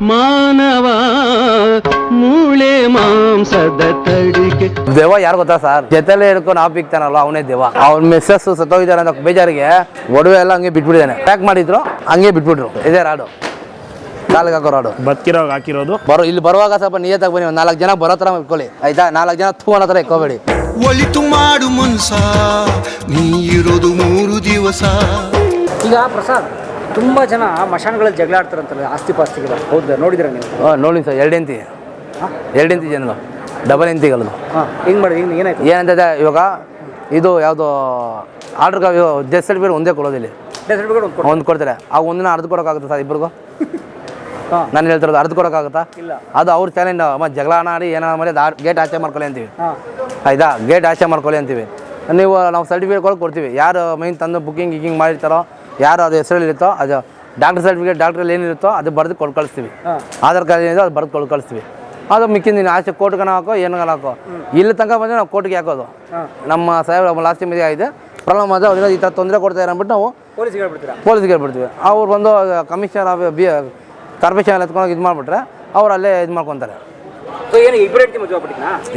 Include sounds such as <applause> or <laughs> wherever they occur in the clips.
ಮಾನವ ಮೂಳೆ ಮಾಂಸದ ತಡಿಕೆ ದೇವ ಯಾರು ಗೊತ್ತಾ ಸರ್? ಜೊತೆಲೆ ಹಿಡ್ಕೊಂಡು ನಾವು ಬಿಕ್ತಾನಲ್ಲ ಅವನೇ ದೇವ. ಅವ್ನ ಮಿಸ್ಸಸ್ ಸತ್ತೋಗಿದ್ದಾರೆ ಅಂತ ಬೇಜಾರಿಗೆ ಒಡವೆ ಎಲ್ಲ ಹಂಗೆ ಬಿಟ್ಬಿಟ್ಟಿದ್ದಾನೆ. ಪ್ಯಾಕ್ ಮಾಡಿದ್ರು ಹಂಗೆ ಬಿಟ್ಬಿಟ್ರು. ಇದೇ ರಾಡು. ಕಾಲಿಗೆ ಹಾಕೋ ರಾಡು. ಬದುಕಿರೋವಾಗ ಹಾಕಿರೋದು? ಬರೋ ಇಲ್ಲಿ ಬರುವಾಗ ಸ್ವಲ್ಪ ನಿಯತ್ತಾಗಿ ಬನ್ನಿ ಒಂದು ನಾಲ್ಕು ಜನ ಬರೋ ಥರ ಇಟ್ಕೊಳ್ಳಿ. ಆಯ್ತಾ? ನಾಲ್ಕು ಜನ ಥೂ ಅನ್ನೋ ಥರ ಇಟ್ಕೋಬೇಡಿ. ಒಳಿತು ಮಾಡು ಮನ್ಸ ನೀ ಇರೋದು ಮೂರು ದಿವಸ. ಈಗ ಪ್ರಸಾದ್ ತುಂಬ ಜನ ಮಶಾನ್ಗಳಲ್ಲಿ ಜಗಳ ಆಡ್ತಾರಂತಲ್ಲ ಆಸ್ತಿ ಪಾಸ್ತಿಗೆಲ್ಲ ಹೌದಾ ನೋಡಿದ್ರ ನೀವು? ಹಾಂ ನೋಡಿ ಸರ್ ಎರಡು ಎಂತಿ ಎರಡು ಎಂತಿ ಜನ ಡಬಲ್ ಎಂತಿಗಳದು ಹಾಂ ಹೆಂಗ್ ಮಾಡಿ ಹಿಂಗೆ ಏನಾಯ್ತು? ಏನಂತ ಇವಾಗ ಇದು ಯಾವುದು ಆರ್ಡ್ರ್ ಡೆತ್ ಸರ್ಟಿಫಿಕೇಟ್ ಒಂದೇ ಕೊಡೋದಿಲ್ಲ ಡೆತ್ ಸರ್ಟಿಫಿಕೇಟ್ ಒಂದು ಕೊಡ್ತಾರೆ? ಆ ಒಂದಿನ ಅರ್ಧ ಕೊಡೋಕ್ಕಾಗುತ್ತೆ ಸರ್ ಇಬ್ಬರಿಗೂ ನಾನು ಹೇಳ್ತಿರೋದು ಅರ್ಧ ಕೊಡೋಕ್ಕಾಗುತ್ತಾ? ಇಲ್ಲ. ಅದು ಅವ್ರ ಚಾಲೆಂಜ್ ಅಮ್ಮ ಜಗಳ ಆಡಿ ಏನೋ ಮಾಡಿ ಗೇಟ್ ಆಚೆ ಮಾಡ್ಕೊಳ್ಳಿ ಅಂತೀವಿ. ಆಯ್ತಾ? ಗೇಟ್ ಆಚೆ ಮಾಡ್ಕೊಳ್ಳಿ ಅಂತೀವಿ. ನೀವು ನಾವು ಸರ್ಟಿಫಿಕೇಟ್ ಕೊಡೋಕೆ ಕೊಡ್ತೀವಿ. ಯಾರು ಮೈನ್ ತಂದು ಬುಕ್ಕಿಂಗ್ ಗಿಕ್ಕಿಂಗ್ ಮಾಡಿರ್ತಾರೋ ಯಾರು ಅದು ಹೆಸರಲ್ಲಿರುತ್ತೋ ಅದು ಡಾಕ್ಟರ್ ಸರ್ಟಿಫಿಕೇಟ್ ಡಾಕ್ಟ್ರಲ್ಲಿ ಏನಿರುತ್ತೋ ಅದು ಬರೆದು ಕೊಟ್ಟು ಕಳಿಸ್ತೀವಿ. ಆಧಾರ್ ಕಾರ್ಡ್ ಏನಿದೆ ಅದು ಬರೆದು ಕೊಟ್ಟು ಕಳಿಸ್ತೀವಿ. ಅದು ಮಿಕ್ಕಿಂದ ನೀನು ಆಚೆ ಕೋರ್ಟ್ಗೆ ಹಾಕೋ ಏನು ಹಾಕೋ. ಇಲ್ಲಿ ತನಕ ಬಂದರೆ ನಾವು ಕೋರ್ಟ್ಗೆ ಹಾಕೋದು. ನಮ್ಮ ಸಾಹೇಬ್ ಲಾಸ್ಟ್ ಟೈಮ್ ಆಗಿದೆ. ಪ್ರಾಬ್ಲಮ್ ಆದರೆ ಅವ್ರಿಂದ ಈ ಥರ ತೊಂದರೆ ಕೊಡ್ತಾರೆ ಅಂದ್ಬಿಟ್ಟು ನಾವು ಪೊಲೀಸ್ಗೆ ಹೇಳ್ಬಿಡ್ತೀರಾ? ಪೊಲೀಸ್ಗೆ ಹೇಳ್ಬಿಡ್ತೀವಿ. ಅವ್ರು ಬಂದು ಕಮಿಷನರ್ ಆಫ್ ಬಿ ಕಾರ್ಪೊರೇಷನ್ ಎತ್ಕೊಂಡು ಇದು ಮಾಡಿಬಿಟ್ರೆ ಅವ್ರು ಅಲ್ಲೇ ಇದು ಮಾಡ್ಕೊತಾರೆ.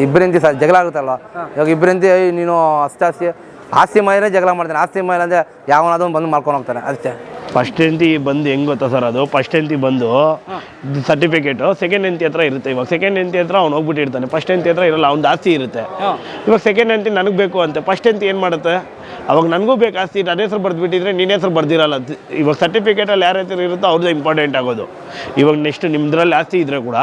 ಇಬ್ಬರಿಂತಿ ಸರ್ ಜಗಳ ಆಗುತ್ತಲ್ವ? ಇವಾಗ ಇಬ್ಬರಿಂತಿ ನೀನು ಅಷ್ಟು ಆಸ್ತಿ ಮಾಡಿದ್ರೆ ಜಗಳ ಮಾಡ್ತಾನೆ. ಆಸ್ತಿ ಮೈಲ್ ಅಂದರೆ ಯಾವನಾದ್ರೂ ಬಂದು ಮಾಡ್ಕೊಂಡು ಹೋಗ್ತಾನೆ. ಅಷ್ಟೇ. ಫಸ್ಟ್ ಎಂತಿ ಬಂದು ಹೆಂಗ್ ಗೊತ್ತಾ ಸರ್ ಅದು? ಫಸ್ಟ್ ಎಂತಿ ಬಂದು ಸರ್ಟಿಫಿಕೇಟು ಸೆಕೆಂಡ್ ಎಂತಿ ಹತ್ರ ಇರುತ್ತೆ. ಇವಾಗ ಸೆಕೆಂಡ್ ಎಂತಿ ಹತ್ರ ಅವ್ನು ಹೋಗ್ಬಿಟ್ಟಿರ್ತಾನೆ. ಫಸ್ಟ್ ಎಂತಿ ಹತ್ರ ಇರಲ್ಲ ಅವ್ನು ಆಸ್ತಿ ಇರುತ್ತೆ. ಇವಾಗ ಸೆಕೆಂಡ್ ಎಂತಿ ನನಗೆ ಬೇಕು ಅಂತ. ಫಸ್ಟ್ ಎಂತಿ ಏನು ಮಾಡುತ್ತೆ? ಅವಾಗ ನನಗೂ ಬೇಕು ಆಸ್ತಿ ನನ್ನ ಹೆಸರು ಬರೆದ್ಬಿಟ್ಟಿದ್ರೆ ನಿನ್ನ ಹೆಸರು ಬರ್ದಿರಲ್ಲ. ಇವಾಗ ಸರ್ಟಿಫಿಕೇಟಲ್ಲಿ ಯಾರ ಹೆಸರು ಇರುತ್ತೋ ಅವ್ರದ್ದು ಇಂಪಾರ್ಟೆಂಟ್ ಆಗೋದು. ಇವಾಗ ನೆಕ್ಸ್ಟ್ ನಿಮ್ದ್ರಲ್ಲಿ ಆಸ್ತಿ ಇದ್ರೆ ಕೂಡ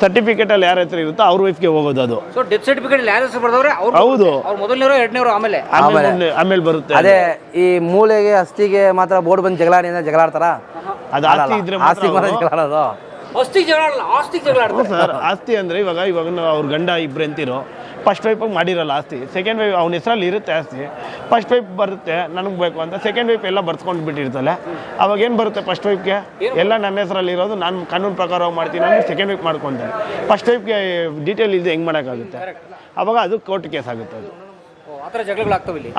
ಸರ್ಟಿಫಿಕೇಟಲ್ಲಿ ಯಾರ ಹೆಸರು ಇರುತ್ತೋ ಅವ್ರ ವೈಫ್ಗೆ ಹೋಗೋದು ಅದು. ಸೊ ಡೆತ್ ಸರ್ಟಿಫಿಕೇಟ್ ಯಾರು ಹೆಸರು ಬರ್ದವ್ರೆ? ಅವ್ರು ಹೌದು. ಅವ್ರು ಮೊದಲನೇರು ಎರಡನೇರು ಆಮೇಲೆ. ಆಮೇಲೆ ಆಮೇಲೆ. ಆಮೇಲೆ ಬರುತ್ತೆ ಅದೇ. ಈ ಮೂಲೆಗೆ ಅಸ್ತಿಗೆ ಮಾತ್ರ ಬೋರ್ಡ್ ಬಂದು ಜಗಳ ಆಡಿ ಜಗಳಾಡ್ತಾರ ಜಗಳ ಆಡ್ತಾರ? ಅದು ಆಸ್ತಿ ಇದ್ರೆ ಆಸ್ತಿ ಮಾತ್ರ ಜಗಳ ಆಡೋದು. ಆಸ್ತಿಗೆ ಜಗಳ ಆಡಲ್ಲ ಆಸ್ತಿಗೆ ಜಗಳ ಆಡ್ತಾರೆ. ಸರ್ ಆಸ್ತಿ ಅಂದ್ರೆ ಇವಾಗ ಇವಾಗ ನಾವು ಅವ್ರ ಗಂಡ ಇಬ್ರು ಅಂತಿರೋ ಫಸ್ಟ್ ವೈಫ್ ಮಾಡಿರಲ್ಲ ಆಸ್ತಿ ಸೆಕೆಂಡ್ ವೈಫ್ ಅವ್ನ ಹೆಸರಲ್ಲಿ ಇರುತ್ತೆ ಆಸ್ತಿ ಫಸ್ಟ್ ವೈಫ್ ಬರುತ್ತೆ ನನಗೆ ಬೇಕು ಅಂತ ಸೆಕೆಂಡ್ ವೈಫ್ ಎಲ್ಲ ಬರ್ಸ್ಕೊಂಡು ಬಿಟ್ಟಿರ್ತಾಳೆ ಅವಾಗ ಏನು ಬರುತ್ತೆ ಫಸ್ಟ್ ವೈಫ್ಗೆ ಎಲ್ಲ ನನ್ನ ಹೆಸರಲ್ಲಿ ಇರೋದು ನಾನು ಕಾನೂನು ಪ್ರಕಾರ ಮಾಡ್ತೀನಿ ಅಂದ್ರೆ ಸೆಕೆಂಡ್ ವೈಫ್ ಮಾಡ್ಕೊತಾರೆ ಫಸ್ಟ್ ವೈಫ್ಗೆ ಡೀಟೇಲ್ ಇದೆ ಹೆಂಗೆ ಮಾಡೋಕ್ಕಾಗುತ್ತೆ? ಅವಾಗ ಅದು ಕೋರ್ಟ್ ಕೇಸ್ ಆಗುತ್ತೆ ಅದು.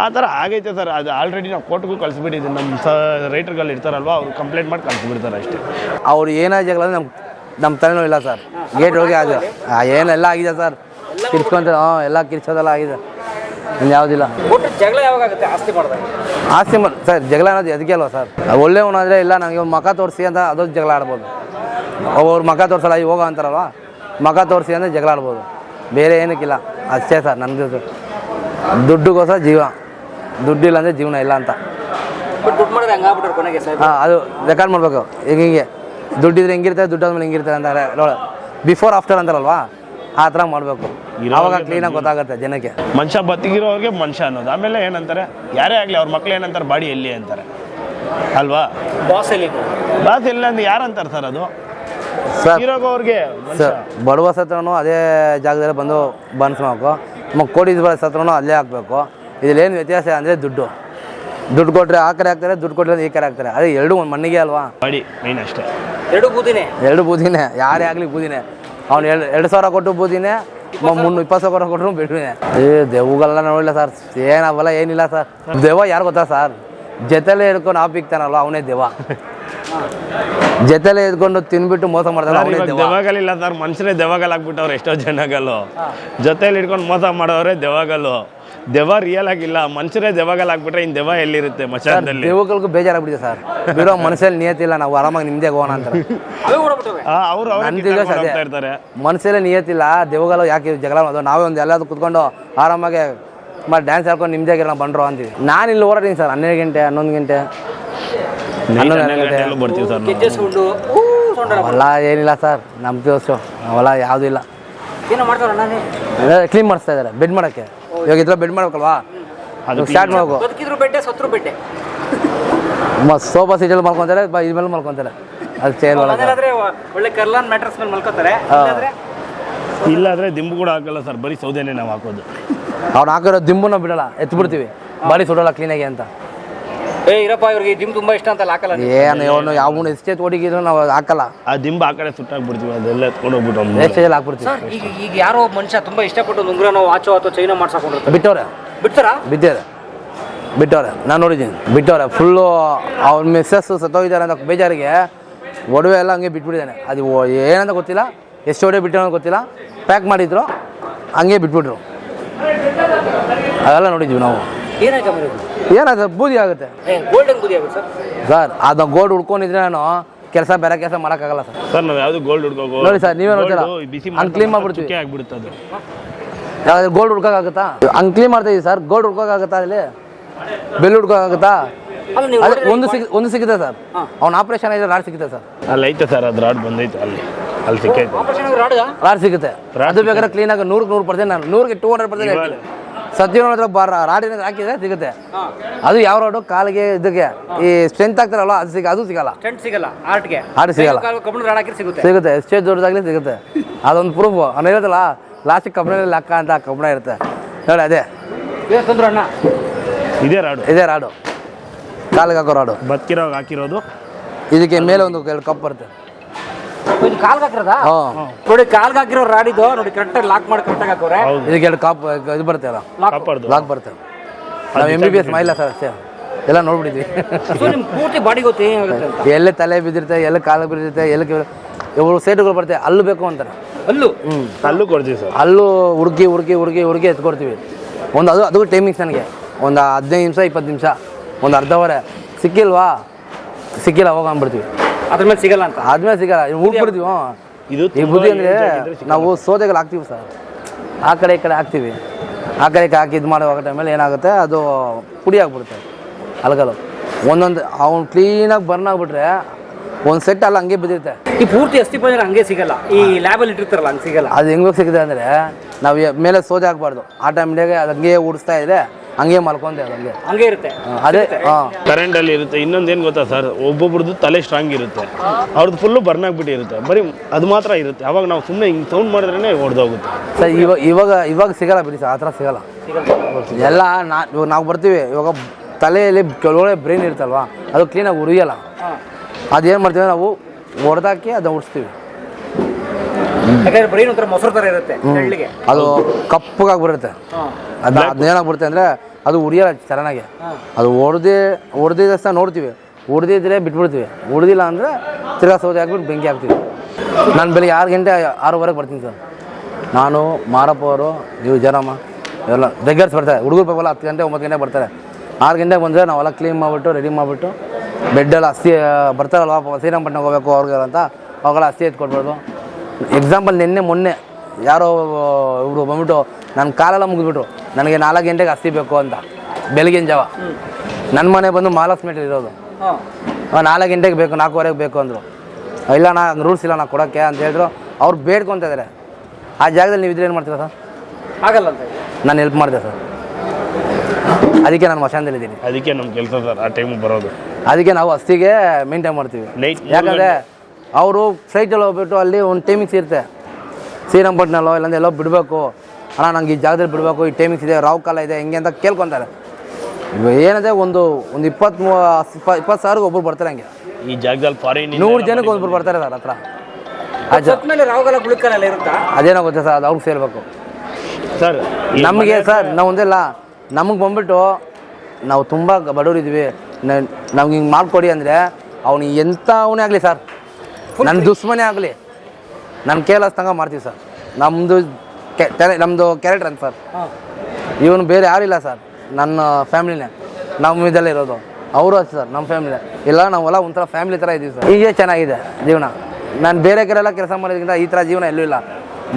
ಆ ಥರ ಆಗೈತೆ ಸರ್. ಅದು ಆಲ್ರೆಡಿ ನಾವು ಕೋರ್ಟ್ಗೂ ಕಳಿಸ್ಬಿಟ್ಟಿದ್ದೀವಿ. ನಮ್ಮ ಸ ರೈಟರ್ಗಳು ಇರ್ತಾರಲ್ವ ಅವ್ರು ಕಂಪ್ಲೇಂಟ್ ಮಾಡಿ ಕಳಿಸ್ಬಿಡ್ತಾರೆ ಅಷ್ಟೇ. ಅವ್ರು ಏನೇ ಜಗಳ ನಮ್ಮ ನಮ್ಮ ತಲೆನೂ ಇಲ್ಲ ಸರ್. ಗೇಟ್ ಹೋಗಿ ಆಗ ಏನೆಲ್ಲ ಆಗಿದೆ ಸರ್? ಕಿರ್ಸ್ಕೊಂತ ಹಾಂ ಎಲ್ಲ ಕಿರ್ಚೋದೆಲ್ಲ ಆಗಿದೆ. ಇನ್ನು ಯಾವುದಿಲ್ಲ. ಜಗಳ ಯಾವಾಗ ಆಗುತ್ತೆ ಆಸ್ತಿ ಮಾಡಿದಾಗ? ಆಸ್ತಿ ಮ ಸರ್ ಜಗಳ ಅನ್ನೋದು ಎದಕ್ಕೆ ಅಲ್ವಾ ಸರ್? ಒಳ್ಳೆಯವನಾದರೆ ಇಲ್ಲ ನನಗೆ ಮಖ ತೋರಿಸಿ ಅಂತ ಅದೊಂದು ಜಗಳ ಆಡ್ಬೋದು. ಒಬ್ಬೊಬ್ರು ಮಖ ತೋರಿಸಲ್ಲ ಈಗ ಹೋಗೋ ಅಂತಾರಲ್ವ? ಮಖ ತೋರಿಸಿ ಅಂದರೆ ಜಗಳ ಆಡ್ಬೋದು. ಬೇರೆ ಏನಕ್ಕಿಲ್ಲ. ಅಷ್ಟೇ ಸರ್ ನನಗೆ ದುಡ್ಡುಗೋಸ್ಕರ ಜೀವ. ದುಡ್ಡಿಲ್ಲ ಅಂದರೆ ಜೀವನ ಇಲ್ಲ ಅಂತ. ಬಟ್ ದುಡ್ಡು ಮಾಡಿದ್ರೆ ಹಂಗಾಗ್ಬಿಟ್ರೆ ಕೊನೆಗೆ ಸಾಹೇಬ್? ಹಾಂ ಅದು ರೆಕಾರ್ಡ್ ಮಾಡಬೇಕು. ಈಗ ಹಿಂಗೆ. ದುಡ್ಡಿದ್ರೆ ಹೆಂಗಿರ್ತಾರೆ ದುಡ್ಡು ಆದ್ಮೇಲೆ ಹೆಂಗಿರ್ತದೆ ಅಂತಾರೆ. ನೋಡ ಬಿಫೋರ್ ಆಫ್ಟರ್ ಅಂತಾರಲ್ವಾ? ಆ ಥರ ಮಾಡಬೇಕು. ಆವಾಗ ಕ್ಲೀನಾಗಿ ಗೊತ್ತಾಗುತ್ತೆ ಜನಕ್ಕೆ. ಮನುಷ್ಯ ಬದುಕಿರೋರಿಗೆ ಮನುಷ್ಯ ಅನ್ನೋದು. ಆಮೇಲೆ ಏನಂತಾರೆ? ಯಾರೇ ಆಗಲಿ ಅವ್ರ ಮಕ್ಳು ಏನಂತಾರೆ? ಬಾಡಿ ಎಲ್ಲಿ ಅಂತಾರೆ. ಅಲ್ವಾ? ಬಾಸ್ ಎಲ್ಲಿ ಬಾಸ್ ಇಲ್ಲ ಅಂದ್ರೆ ಯಾರು ಅಂತಾರೆ ಸರ್ ಅದು? ಸರ್ ಅವ್ರಿಗೆ ಸರ್ ಬಡವ ಸತ್ರನು ಅದೇ ಜಾಗದಲ್ಲಿ ಬಂದು ಬನ್ಸ್ಬೇಕು ನಮ್ಮ ಕೋಟಿ ಸತ್ರನೂ ಅಲ್ಲೇ ಹಾಕಬೇಕು. ಇದ್ರಲ್ಲಿ ಏನು ವ್ಯತ್ಯಾಸ ಅಂದರೆ ದುಡ್ಡು. ದುಡ್ಡು ಕೊಟ್ಟರೆ ಆ ಕಡೆ ಹಾಕ್ತಾರೆ ದುಡ್ಡು ಕೊಟ್ಟರೆ ಈ ಕಡೆ ಹಾಕ್ತಾರೆ. ಅದೇ ಎರಡು ಒಂದು ಮಣ್ಣಿಗೆ ಅಲ್ವಾ? ಬಾಡಿ ಮೈನ್ ಅಷ್ಟೇ. ಎರಡು ಬೂದಿನೇ. ಎರಡು ಬೂದಿನೇ. ಯಾರೇ ಆಗಲಿ ಬೂದಿನೇ. ಅವ್ನು ಎರಡು ಎರಡು ಸಾವಿರ ಕೊಟ್ಟು ಬೂದಿನೇ ಮುನ್ನೂರು ಇಪ್ಪತ್ತು ಸಾವಿರ ಕೊಟ್ಟರು ಬಿಡುವಿನೇ ಏ ದೆವ್ಗಳೆಲ್ಲ ನೋಡಿಲ್ಲ ಸರ್. ಏನಾಗಲ್ಲ ಏನಿಲ್ಲ ಸರ್. ದೆವ್ವ ಯಾರು ಗೊತ್ತಾ ಸರ್? ಜೊತೆಲೇ ಹಿಡ್ಕೊಂಡು ಆ ಬಿಕ್ತಾನಲ್ವ ಅವನೇ ದೆವ್ವ. ಜೊತೆಲೇ ಎದ್ಕೊಂಡು ತಿನ್ಬಿಟ್ಟು ಮೋಸ ಮಾಡ್ತಾರೆ ದೆವಾಗಲಿಲ್ಲ ಸರ್ ಮನುಷ್ಯರೇ ದೆವಾಗಲ್ ಆಗ್ಬಿಟ್ಟವ್ರೆ ಎಷ್ಟೋ ಜನಗಳು. ಜೊತೆಲಿ ಇಟ್ಕೊಂಡು ಮೋಸ ಮಾಡೋರೆ ದೆವಾಗಲು ದೆವ ರಿಯಲ್ ಆಗಿಲ್ಲ ಮನುಷ್ಯರೇ ದೆವಾಗಲ್ ಆಗ್ಬಿಟ್ರೆ ಇನ್ ದೆವ ಎಲ್ಲಿರುತ್ತೆ ಮಶಾನದಲ್ಲಿ? ದೆವ್ವಗಳಿಗೂ ಬೇಜಾರಾಗ್ಬಿಟ್ಟಿದೆ ಸರ್. ಇರೋ ಮನಸ್ಸಲ್ಲಿ ನಿಯತ್ತಿಲ್ಲ ನಾವು ಆರಾಮಾಗಿ ನಿಮ್ದೇ ಹೋಗೋಣ ಅಂತ. ಅವ್ರು. ಇರ್ತಾರೆ. ಮನಸ್ಸಲ್ಲೇ ನಿಯತಿಲ್ಲ ದೆವಗಲು ಯಾಕೆ ಜಗಳ ಮಾಡೋದು? ನಾವೇ ಒಂದು ಎಲ್ಲಾದ್ರು ಕುತ್ಕೊಂಡು ಆರಾಮಾಗಿ ಮಾಡಿ ಡ್ಯಾನ್ಸ್ ಹಾಕೊಂಡು ನಿಮ್ದಾಗಿರೋಣ ಬಂಡ್ರು ಅಂತೀವಿ. ನಾನು ಇಲ್ಲಿ ಓಡಾಡ್ತೀನಿ ಸರ್ ಹನ್ನೆರಡು ಗಂಟೆ ಹನ್ನೊಂದು ಗಂಟೆ. ಹನ್ನೊಂದು ಹನ್ನೆರಡು ಗಂಟೆ ಬರ್ತೀವಿ ಸರ್ ಗೆಜ್ಜೆ ಸೌಂಡು ಸೌಂಡ್ ಅವೆಲ್ಲ ಏನಿಲ್ಲ ಸರ್ ನಮ್ ದೋಸ್ತು ಅವೆಲ್ಲ ಯಾವುದೂ ಇಲ್ಲ. ಏನೋ ಮಾಡ್ತಾರ ನಾನೇ? ಕ್ಲೀನ್ ಮಾಡಿಸ್ತಾ ಇದ್ದಾರೆ ಬೆಡ್ ಮಾಡಕ್ಕೆ. ಇವಾಗ ಇದ್ರ ಬೆಡ್ ಮಾಡ್ಬೇಕಲ್ವಾ? ಅದು ಸ್ಟಾರ್ಟ್ ಮಾಡ್ಬೇಕು. ಬದುಕಿದ್ರು ಬೆಡ್ಡೆ ಸತ್ರು ಬೆಡ್ಡೆ. ಸೋಫಾ ಸೀಟಲ್ಲಿ ಮಲ್ಕೊತಾರೆ ಬ ಇದ್ರ ಮೇಲೆ ಮಲ್ಕೊತಾರೆ. ಅದು ಚೇರ್ ಒಳಗೆ. ಮನೇಲಾದ್ರೆ ಒಳ್ಳೆ ಕರ್ಲಾನ್ ಮ್ಯಾಟ್ರಸ್ ಮೇಲೆ ಮಲ್ಕೋತಾರೆ. ಇಲ್ಲಾಂದ್ರೆ? ಇಲ್ಲಾದ್ರೆ ದಿಂಬು ಕೂಡ ಹಾಕಲ್ಲ ಸರ್ ಬರೀ ಸೌದೆನೆ ನಾವು ಹಾಕೋದು. ಅವ್ನು ಹಾಕಿರೋ ದಿಂಬುನ ಬಿಡಲ್ಲ ಎತ್ತು ಬಿಡ್ತೀವಿ ಬಾಡಿ ಸುಡಲ್ಲ ಕ್ಲೀನಾಗಿ ಅಂತ. ಏ ಇರಪ್ಪ ಇವ್ರಿಗೆ ಜಿಮ್ ತುಂಬಾ ಇಷ್ಟ ಅಂತ ಹಾಕಲ್ಲ ನೀವು. ಏನು ಅವನು ಯಾವ ಎಷ್ಟೇ ತೋಡಿಗಿದ್ರು ನಾವು ಹಾಕಲ್ಲ. ಆ ದಿಂಬು ಆ ಕಡೆ ಸುಟ್ಟಾಕ್ಬಿಡ್ತೀವಿ ಅದೆಲ್ಲ ಎತ್ಕೊಂಡು ಹೋಗ್ಬಿಟ್ಟು ವೇಸ್ಟೇಜಲ್ಲಿ ಹಾಕ್ಬಿಡ್ತೀವಿ. ಸರ್ ಈಗ ಈಗ ಯಾರೋ ಒಬ್ಬ ಮನುಷ್ಯ ತುಂಬಾ ಇಷ್ಟಪಟ್ಟು ಒಂದು ಉಂಗುರನೋ ವಾಚೋ ಅಥವಾ ಚೈನೋ ಮಾಡ್ಸಾಕೊಂಡಿರ್ತಾರೆ. ಬಿಟ್ಟವ್ರೆ. ಬಿಡ್ತಾರಾ? ಬಿದ್ದಿದ್ದಾರೆ ಬಿಟ್ಟವ್ರೆ. ನಾನು ನೋಡಿದ್ದೀನಿ. ಬಿಟ್ಟವ್ರೆ. ಫುಲ್ಲು ಅವ್ರ ಮಿಸ್ಸಸ್ ಸತ್ತೋಗಿದ್ದಾರೆ ಅಂತ ಬೇಜಾರಿಗೆ ಒಡವೆ ಎಲ್ಲ ಹಂಗೆ ಬಿಟ್ಬಿಟ್ಟಿದ್ದಾನೆ. ಅದು ಓ- ಏನಂತ ಗೊತ್ತಿಲ್ಲ. ಎಷ್ಟು ಒಡೆ ಬಿಟ್ಟಿರೋ ಅಂತ ಗೊತ್ತಿಲ್ಲ. ಪ್ಯಾಕ್ ಮಾಡಿದ್ರು. ಹಂಗೆ ಬಿಟ್ಬಿಟ್ರು. ಅದೆಲ್ಲ ನೋಡಿದ್ವಿ ನಾವು. ಏನಾಯ್ತು ಬೂದಿ ಆಗುತ್ತೆ. ಆಗುತ್ತೆ ಸರ್. ಸರ್ ಅದು ಗೋಲ್ಡ್ ಉಳ್ಕೊಂಡಿದ್ರೆ ನಾನು ಕೆಲಸ ಬೇರೆ ಕೆಲಸ ಮಾಡೋಕ್ಕಾಗಲ್ಲ ಸರ್. ಸರ್ ನಾವು ಯಾವುದು ಗೋಲ್ಡ್ ನೋಡಿ ಸರ್, ನೀವೇ ನೋಡ್ತೀರಾ? ಬಿಸಿ ಕ್ಲೀನ್ ಮಾಡ್ಬಿಡ್ತೀವಿ. ಆಗ್ಬಿಡುತ್ತೆ ಅದು ಗೋಲ್ಡ್ ಹುಡ್ಕೋಕ್ಕಾಗುತ್ತಾ ಹಂಗೆ ಕ್ಲೀನ್ ಮಾಡ್ತಾ ಇದೀವಿ ಸರ್. ಗೋಲ್ಡ್ ಹುಡ್ಕೋಕ್ಕಾಗುತ್ತಾ ಅಲ್ಲಿ ಬೆಲ್ ಹುಡ್ಕೋಕ್ಕಾಗುತ್ತಾ ಅಲ್ಲ ನೀವು ಅದೇ ಒಂದು ಸಿಗ್ ಒಂದು ಸಿಗುತ್ತೆ ಸರ್. ಅವ್ನ ಆಪರೇಷನ್ ಆಗಿದೆ ರಾಡ್ ಸಿಗುತ್ತೆ ಸರ್. ಅಲ್ಲಿ ಐತೆ ಸರ್ ಅದು ರಾಡ್ ಬಂದೈತೆ ಅಲ್ಲಿ. ಅಲ್ಲಿ ಸಿಕ್ಕೈತೆ. ರಾಡ್ ಸಿಗುತ್ತೆ. ಅದು ಬೇಕಾದ್ರೆ ಕ್ಲೀನಾಗಿ ನೂರಕ್ಕೆ ನೂರು ಪರ್ಸೆಂಟ್ ನಾನು ನೂರಿಗೆ ಟೂ ಹಂಡ್ರೆಡ್ ಪರ್ಸೆಂಟ್ ನೋಡಿದ್ರೆ ಹತ್ರ ಬಾರ ರಾಡಿನ ಹಾಕಿದ್ರೆ ಸಿಗುತ್ತೆ. ಅದು ಯಾವ ರೋಡು? ಕಾಲಿಗೆ ಇದಕ್ಕೆ. ಈ ಸ್ಟ್ರೆಂತ್ ಆಗ್ತಾರಲ್ಲ ಅದು ಸಿಗ ಅದು ಸಿಗಲ್ಲ. ಸಿಗಲ್ಲ ಆರ್ಟ್ಗೆ. ಆರ್ಟ್ ಸಿಗಲ್ಲ. ಕಬ್ಬಣ ರಾಡ್ ಹಾಕಿ ಸಿಗುತ್ತೆ. ಸಿಗುತ್ತೆ ಎಷ್ಟೇ ದೊಡ್ಡದಾಗಲಿ ಸಿಗುತ್ತೆ. ಅದೊಂದು ಪ್ರೂಫ್ ಅವ್ನು ಹೇಳ್ತಲ್ಲ ಲಾಸ್ಟಿಗೆ ಕಬ್ಬಣದಲ್ಲಿ ಲೆಕ್ಕ ಅಂತ ಕಬ್ಬಣ ಇರುತ್ತೆ. ನೋಡಿ ಅದೇ. ತಂದ್ರು ಅಣ್ಣ. ಇದೇ ರಾಡು. ಇದೇ ರಾಡು. ಕಾಲಿಗೆ ಹಾಕೋ ರಾಡು. ಬದುಕಿರೋ ಹಾಕಿರೋದು. ಇದಕ್ಕೆ ಮೇಲೆ ಒಂದು ಎರಡು ಕಪ್ ಬರುತ್ತೆ. ಇದು ಕಾಲ್ಗೆ ಹಾಕಿರೋದಾ? ನೋಡಿ ಕಾಲ್ಗೆ ಹಾಕಿರೋ ರಾಡ್ ಇದು ನೋಡಿ ಕರೆಕ್ಟಾಗಿ ಲಾಕ್ ಮಾಡಿ ಕರೆಕ್ಟಾಗಿ ಹಾಕೋರೆ ಇದಕ್ಕೆ ಎರಡು ಕಾಪ್ ಇದು ಬರುತ್ತೆ ಅಲ್ಲ? ಕಾಪಾಡ್ದು. ಲಾಕ್ ಬರುತ್ತೆ. ನಾವು ಎಂ ಬಿ ಬಿ ಎಸ್ ಮಾಡಿಲ್ಲ ಸರ್ ಅಷ್ಟೇ. ಎಲ್ಲ ನೋಡ್ಬಿಟ್ಟಿದ್ವಿ. ಸೊ ನಿಮ್ ಪೂರ್ತಿ ಬಾಡಿ ಗೊತ್ತಿ ಎಲ್ಲಿ ಅಂತ? ಎಲ್ಲೇ ತಲೆ ಬಿದ್ದಿರುತ್ತೆ ಎಲ್ಲಿ ಕಾಲು ಬಿದ್ದಿರುತ್ತೆ ಎಲ್ಲಿ ಇವರು ಸೇಟುಗಳು ಬರುತ್ತೆ ಅಲ್ಲೂ ಬೇಕು ಅಂತಾರೆ. ಅಲ್ಲೂ? ಹ್ಞೂ ಅಲ್ಲೂ ಕೊಡ್ತೀವಿ ಸರ್. ಅಲ್ಲೂ ಹುಡುಕಿ ಹುಡುಕಿ ಹುಡುಕಿ ಹುಡುಕಿ ಎತ್ಕೊಡ್ತೀವಿ. ಒಂದು ಅದು ಅದು ಟೈಮಿಂಗ್ಸ್ ನನಗೆ. ಒಂದು ಹದಿನೈದು ನಿಮಿಷ ಇಪ್ಪತ್ತು ನಿಮಿಷ ಒಂದು ಅರ್ಧ ಅವರೆ. ಸಿಕ್ಕಿಲ್ವಾ? ಸಿಕ್ಕಿಲ್ಲ ಹೋಗಿ ಅಂದ್ಬಿಡ್ತೀವಿ. ಅದ್ರ ಮೇಲೆ ಸಿಗಲ್ಲ ಅಂತ. ಆದ್ಮೇಲೆ ಸಿಗಲ್ಲ. ಹುಡ್ಬಿಡ್ತೀವಿ ಬಿಡ್ತೀವಿ. ಇದು ಈ ಬುದ್ಧಿ ಅಂದರೆ. ನಾವು ಸೋದೆಗಳು ಹಾಕ್ತೀವಿ ಸರ್. ಆ ಕಡೆ ಈ ಕಡೆ ಹಾಕ್ತೀವಿ. ಆ ಕಡೆ ಈ ಕಡೆ ಹಾಕಿ ಇದು ಮಾಡುವಾಗ ಟೈಮಲ್ಲಿ ಏನಾಗುತ್ತೆ? ಅದು ಪುಡಿ ಆಗ್ಬಿಡುತ್ತೆ. ಅಲ್ಗಲು. ಒಂದೊಂದು ಅವ್ನು ಕ್ಲೀನಾಗಿ ಬರ್ನ್ ಆಗ್ಬಿಟ್ರೆ ಒಂದು ಸೆಟ್ ಅಲ್ಲ ಹಂಗೆ ಬಿದ್ದಿರುತ್ತೆ. ಈ ಪೂರ್ತಿ ಅಸ್ಥಿ ಪಂಜರ ಹಂಗೆ ಸಿಗಲ್ಲ. ಈ ಲ್ಯಾಬಲ್ಲಿ ಇಟ್ಟಿರ್ತಾರಲ್ಲ ಹಂಗೆ ಸಿಗಲ್ಲ. ಅದು ಹೆಂಗೆ ಸಿಗುತ್ತೆ ಅಂದರೆ ನಾವು ಮೇಲೆ ಸೋದೆ ಹಾಕ್ಬಾರ್ದು. ಆ ಟೈಮ್ನಾಗೆ ಅದು ಹಂಗೆ ಓಡಿಸ್ತಾ ಇದ್ರೆ ಹಂಗೆ ಮಲ್ಕೊಂಡೆ ಅದಂಗೆ ಹಂಗೆ. ಹಂಗೆ ಇರುತ್ತೆ. ಅದೇ ಹಾಂ. ಕರೆಂಟ್ ಅಲ್ಲಿ ಇರುತ್ತೆ ಇನ್ನೊಂದು ಏನು ಗೊತ್ತಾ ಸರ್ ಒಬ್ಬೊಬ್ರದ್ದು ತಲೆ ಸ್ಟ್ರಾಂಗ್ ಇರುತ್ತೆ. ಅವ್ರದ್ದು ಫುಲ್ಲು ಬರ್ನ್ ಆಗ್ಬಿಟ್ಟಿರುತ್ತೆ. ಬರೀ ಅದು ಮಾತ್ರ ಇರುತ್ತೆ. ಅವಾಗ ನಾವು ಸುಮ್ಮನೆ ಹಿಂಗೆ ಸೌಂಡ್ ಮಾಡಿದ್ರೇ ಹೊಡೆದೋಗುತ್ತೆ ಸರ್ ಇವಾಗ ಇವಾಗ ಇವಾಗ ಸಿಗಲ್ಲ ಬಿಡಿ ಸರ್ ಆ ಥರ ಸಿಗಲ್ಲ. ಎಲ್ಲ ನಾ ಇವಾಗ ನಾವು ಬರ್ತೀವಿ ಇವಾಗ ತಲೆಯಲ್ಲಿ ಕೆಲವೊಳ್ಳೆ ಬ್ರೈನ್ ಇರುತ್ತಲ್ವಾ? ಅದು ಕ್ಲೀನಾಗಿ ಉರಿಯಲ್ಲ. ಅದೇನು ಮಾಡ್ತೀವಿ ನಾವು ಹೊಡೆದಾಕಿ ಅದನ್ನ ಉಡಿಸ್ತೀವಿ ಯಾಕಂದ್ರೆ ಬ್ರೈನ್ ಒಂಥರ ಮೊಸರು ಥರ ಇರುತ್ತೆ ತೆಳ್ಳಗೆ. ಅದು ಕಪ್ಪಗಾಗ್ಬಿಡುತ್ತೆ ಅದು ಅದೇನಾಗ್ಬಿಡುತ್ತೆ ಅಂದರೆ ಅದು ಉರಿಯಲ್ಲ ಚೆನ್ನಾಗಿ ಅದು ಹೊಡೆದೇ ಹೊಡೆದಿದ ಸಹ ನೋಡ್ತೀವಿ. ಹೊಡೆದಿದ್ರೆ ಬಿಟ್ಬಿಡ್ತೀವಿ. ಹೊಡೆದಿಲ್ಲ ಅಂದರೆ ತಿರ್ಗಾ ಸೌದೆ ಹಾಕ್ಬಿಟ್ಟು ಬೆಂಕಿ ಹಾಕ್ತೀವಿ. ನಾನು ಬೆಳಿಗ್ಗೆ ಆರು ಗಂಟೆ ಆರೂವರೆಗೆ ಬರ್ತೀನಿ ಸರ್. ನಾನು ಮಾರಪ್ಪ ಅವರು ನೀವು ಜನಮ್ಮ ಎಲ್ಲ ರೆಗ್ಯುಲರ್ಸ್ ಬರ್ತಾರೆ. ಹುಡುಗರು ಪಾಪಲ್ಲ ಹತ್ತು ಗಂಟೆ ಒಂಬತ್ತು ಗಂಟೆ ಬರ್ತಾರೆ. ಆರು ಗಂಟೆಗೆ ಬಂದರೆ ನಾವೆಲ್ಲ ಕ್ಲೀನ್ ಮಾಡಿಬಿಟ್ಟು ರೆಡಿ ಮಾಡಿಬಿಟ್ಟು ಬೆಡ್ಡೆಲ್ಲ ಹಸಿ ಬರ್ತಾರಲ್ಲ ಪಾಪ ಶ್ರೀರಂಗಪಟ್ಟಣಕ್ಕೆ ಹೋಗ್ಬೇಕು ಅವ್ರಿಗೆ ಅಂತ ಅವಾಗೆಲ್ಲ ಅಸ್ತಿ ಎತ್ಕೊಟ್ಬಾರ್ದು ಎಕ್ಸಾಂಪಲ್ ನಿನ್ನೆ ಮೊನ್ನೆ ಯಾರೋ ಇವರು ಬಂದ್ಬಿಟ್ಟು ನನ್ನ ಕಾಲೆಲ್ಲ ಮುಗಿದ್ಬಿಟ್ರು. ನನಗೆ ನಾಲ್ಕು ಗಂಟೆಗೆ ಅಸ್ತಿ ಬೇಕು ಅಂತ. ಬೆಳಗಿನ ಜಾವ. ನನ್ನ ಮನೆ ಬಂದು ಮಾಲಕ್ಸ್ಮೇಟಲ್ಲಿ ಇರೋದು. ನಾಲ್ಕು ಗಂಟೆಗೆ ಬೇಕು ನಾಲ್ಕೂವರೆಗೆ ಬೇಕು ಅಂದರು. ಇಲ್ಲ ನಾ ರೂಲ್ಸ್ ಇಲ್ಲ ನಾ ಕೊಡೋಕ್ಕೆ ಅಂತ ಹೇಳಿದ್ರು. ಅವ್ರು ಬೇಡ್ಕೊತ ಇದ್ದಾರೆ ಆ ಜಾಗದಲ್ಲಿ ನೀವು ಇದ್ರೆ ಏನು ಮಾಡ್ತೀರಾ ಸರ್? ಆಗಲ್ಲ ಅಂತ. ನಾನು ಹೆಲ್ಪ್ ಮಾಡಿದೆ ಸರ್. ಅದಕ್ಕೆ ನಾನು ಮಶಾಂತಲ್ಲಿದ್ದೀನಿ ಅದಕ್ಕೆ ನಮ್ಮ ಕೆಲಸ ಸರ್ ಆ ಟೈಮ್ ಬರೋದು. ಅದಕ್ಕೆ ನಾವು ಅಸ್ತಿಗೆ ಮೇಂಟೈನ್ ಮಾಡ್ತೀವಿ. ಯಾಕಂದರೆ ಅವರು ಫ್ಲೈಟಲ್ಲಿ ಹೋಗ್ಬಿಟ್ಟು ಅಲ್ಲಿ ಒಂದು ಟೈಮಿಂಗ್ಸ್ ಇರುತ್ತೆ. ಶ್ರೀರಂಗಪಟ್ಟಣಲ್ಲೋ ಇಲ್ಲಾಂದ್ರೆ ಎಲ್ಲೋ ಬಿಡಬೇಕು. ಅಣ್ಣ ನಂಗೆ ಈ ಜಾಗದಲ್ಲಿ ಬಿಡಬೇಕು ಈ ಟೈಮಿಂಗ್ಸ್ ಇದೆ ರಾವ್ ಕಾಲ ಇದೆ ಹಿಂಗೆ ಅಂತ ಕೇಳ್ಕೊತಾರೆ. ಏನಿದೆ ಒಂದು ಒಂದು ಇಪ್ಪತ್ತ್ ಇಪ್ಪತ್ತು ಸಾವಿರಕ್ಕೆ ಒಬ್ಬರು ಬರ್ತಾರೆ ಹಂಗೆ. ಈ ಜಾಗದಲ್ಲಿ ಫಾರಿನ್ ನೂರು ಜನಕ್ಕೆ ಒಬ್ಬರು ಬರ್ತಾರೆ ಸರ್ ಹತ್ರ. ಅದೇನೋ ಗೊತ್ತಾ ಸರ್ ಅದು ಅವ್ರಿಗೆ ಸೇರ್ಬೇಕು. ಸರ್ ನಮಗೆ ಸರ್ ನಾವು ಒಂದಿಲ್ಲ ನಮಗೆ ಬಂದ್ಬಿಟ್ಟು ನಾವು ತುಂಬ ಬಡವರಿದ್ದೀವಿ. ನಮ್ಗೆ ಹಿಂಗೆ ಮಾಡಿಕೊಡಿ ಅಂದರೆ ಅವ್ನು ಎಂಥ ಅವನೇ ಆಗಲಿ ಸರ್. ನನ್ನ ದುಶ್ಮನೇ ಆಗಲಿ. ನನ್ನ ಕೇಳಸ್ತಂಗ ಮಾಡ್ತೀವಿ ಸರ್. ನಮ್ಮದು ನಮ್ಮದು ಕ್ಯಾರೆಕ್ಟರ್ ಅಂತ ಸರ್ ಇವನು ಬೇರೆ ಯಾರಿಲ್ಲ ಸರ್. ನನ್ನ ಫ್ಯಾಮಿಲಿನೇ. ನಮ್ಮ ಇದೆಲ್ಲ ಇರೋದು. ಅವರು ಅಷ್ಟೇ ಸರ್ ನಮ್ಮ ಫ್ಯಾಮಿಲಿ ಇಲ್ಲ ನಾವೆಲ್ಲ ಒಂಥರ ಫ್ಯಾಮಿಲಿ ಥರ ಇದ್ದೀವಿ ಸರ್. ಹೀಗೆ ಚೆನ್ನಾಗಿದೆ ಜೀವನ. ನಾನು ಬೇರೆ ಕಡೆ ಎಲ್ಲ ಕೆಲಸ ಮಾಡೋದ್ರಿಂದ ಈ ಥರ ಜೀವನ ಎಲ್ಲೂ ಇಲ್ಲ.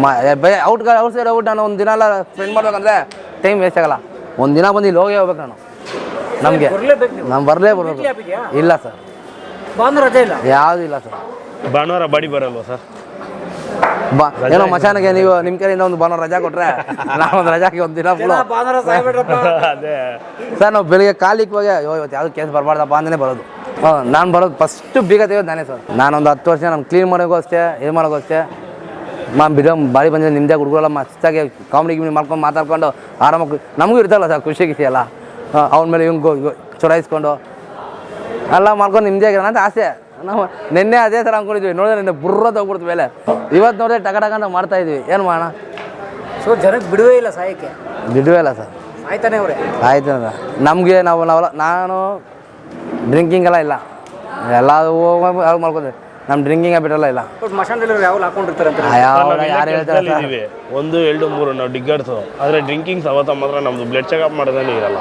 ಮ ಬೇ ಔಟ್ ಔಟ್ ಸೈಡ್ ಔಟ್ ನಾನು ಒಂದು ದಿನ ಎಲ್ಲ ಸ್ಪೆಂಡ್ ಮಾಡ್ಬೇಕಂದ್ರೆ ಟೈಮ್ ವೇಸ್ಟ್ ಆಗಲ್ಲ. ಒಂದು ದಿನ ಬಂದು ಇಲ್ಲಿ ಹೋಗಿ ಹೋಗ್ಬೇಕು ನಾನು. ನಮಗೆ. ನೀವು. ನಾನು ಬರಲೇ ಬರಬೇಕು. ಇಲ್ಲ ಸರ್. ಯಾವುದೂ ಇಲ್ಲ ಸರ್. ಭಾನುವಾರ ಬಾಡಿ ಬರಲ್ವಾ ಸರ್? ಬಾ ಏನೋ ಮಚಾನಗೆ ನೀವು ನಿಮ್ಮ ಕಡೆಯಿಂದ ಒಂದು ಭಾನುವಾರ ರಜಾ ಕೊಟ್ರೆ ನಾವು ಒಂದು ರಜಾಕ್ಕೆ ಒಂದು ದಿನ ಫುಲ್ ಅದೇ. ಸರ್ ನಾವು ಬೆಳಿಗ್ಗೆ ಕಾಲಿಕ್ವಾಗೆ ಅಯ್ಯೋ ಇವತ್ತು ಯಾವ್ದು ಕೇಸ್ ಬರಬಾರ್ದಪ್ಪ ಅಂತಲೇ ಬರೋದು. ಹಾಂ ನಾನು ಬರೋದು ಫಸ್ಟ್ ಬೀಗ ತೆಗೆಯೋದು ನಾನೇ ಸರ್. ನಾನೊಂದು ಹತ್ತು ವರ್ಷ ನಾನು ಕ್ಲೀನ್ ಮಾಡೋಕ್ಕೂ ಅಷ್ಟೇ ಇದು ಮಾಡೋಕ್ಕೂ ಅಷ್ಟೇ ಮಾ ಬಿಡ ಬಾರಿ ಬಂದಿದೆ ನಿಮ್ಮದೇ ಹುಡುಗರೆಲ್ಲ ಮಸ್ತಾಗಿ ಕಾಮಿಡಿ ಗಿಮಿಡಿ ಮಾಡ್ಕೊಂಡು ಮಾತಾಡ್ಕೊಂಡು ಆರಾಮಾಗಿ ನಮಗೂ ಇರ್ತಲ್ಲ ಸರ್ ಖುಷಿ ಖುಷಿ ಎಲ್ಲ. ಅವನ ಮೇಲೆ ಇವಂಗೆ ಚೊಡಾಯಿಸ್ಕೊಂಡು ಎಲ್ಲ ಮಾಡ್ಕೊಂಡು ನಿಮ್ಮದೇ ಆಗಿರೋಣ ಅಂತ ಆಸೆ. ನಾವು ನಿನ್ನೆ ಅದೇ ಥರ ಅಂದ್ಕೊಂಡಿದ್ವಿ. ನೋಡಿದ್ರೆ ನಿನ್ನೆ ಬುರ್ರದ ಹೋಗ್ಬಿಡ್ತು ಮೇಲೆ ಇವತ್ತು ನೋಡಿದ್ರೆ ಟಕ ಟಕ ಅಂತ ಮಾಡ್ತಾ ಇದ್ವಿ. ಏನು ಮಾಡೋಣ? ಸೊ ಜನಕ್ಕೆ ಬಿಡುವೇ ಇಲ್ಲ ಸಾಯಕ್ಕೆ. ಬಿಡುವೇ ಇಲ್ಲ ಸರ್. ಆಯ್ತಾನೆ ಅವರೇ. ಆಯ್ತು ನಮಗೆ ನಾವು ನಾವೆಲ್ಲ ನಾನು ಡ್ರಿಂಕಿಂಗ್ ಎಲ್ಲ ಇಲ್ಲ. ಎಲ್ಲ ಹೋಗಿ ಮಾಡ್ಕೊತೀವಿ ನಮ್ಮ ಡ್ರಿಂಕಿಂಗ್ ಬಿಟ್ಟಲ್ಲ ಇಲ್ಲ. ಬಟ್ ಡೆಲಿವರಿ ಯಾವ ಹಾಕೊಂಡಿರ್ತಾರೆ ಅಂತ ಯಾರು ಹೇಳ್ತಾರೆ ಒಂದು ಎರಡು ಮೂರು ನಾವು ಡಿಗ್ಗರ್ಸು ಆದರೆ ಡ್ರಿಂಕಿಂಗ್ ಸವತ್ತ ಮಾತ್ರ ನಮ್ದು ಬ್ಲಡ್ ಚೆಕಪ್ ಮಾಡೋದೇ ಇರಲ್ಲ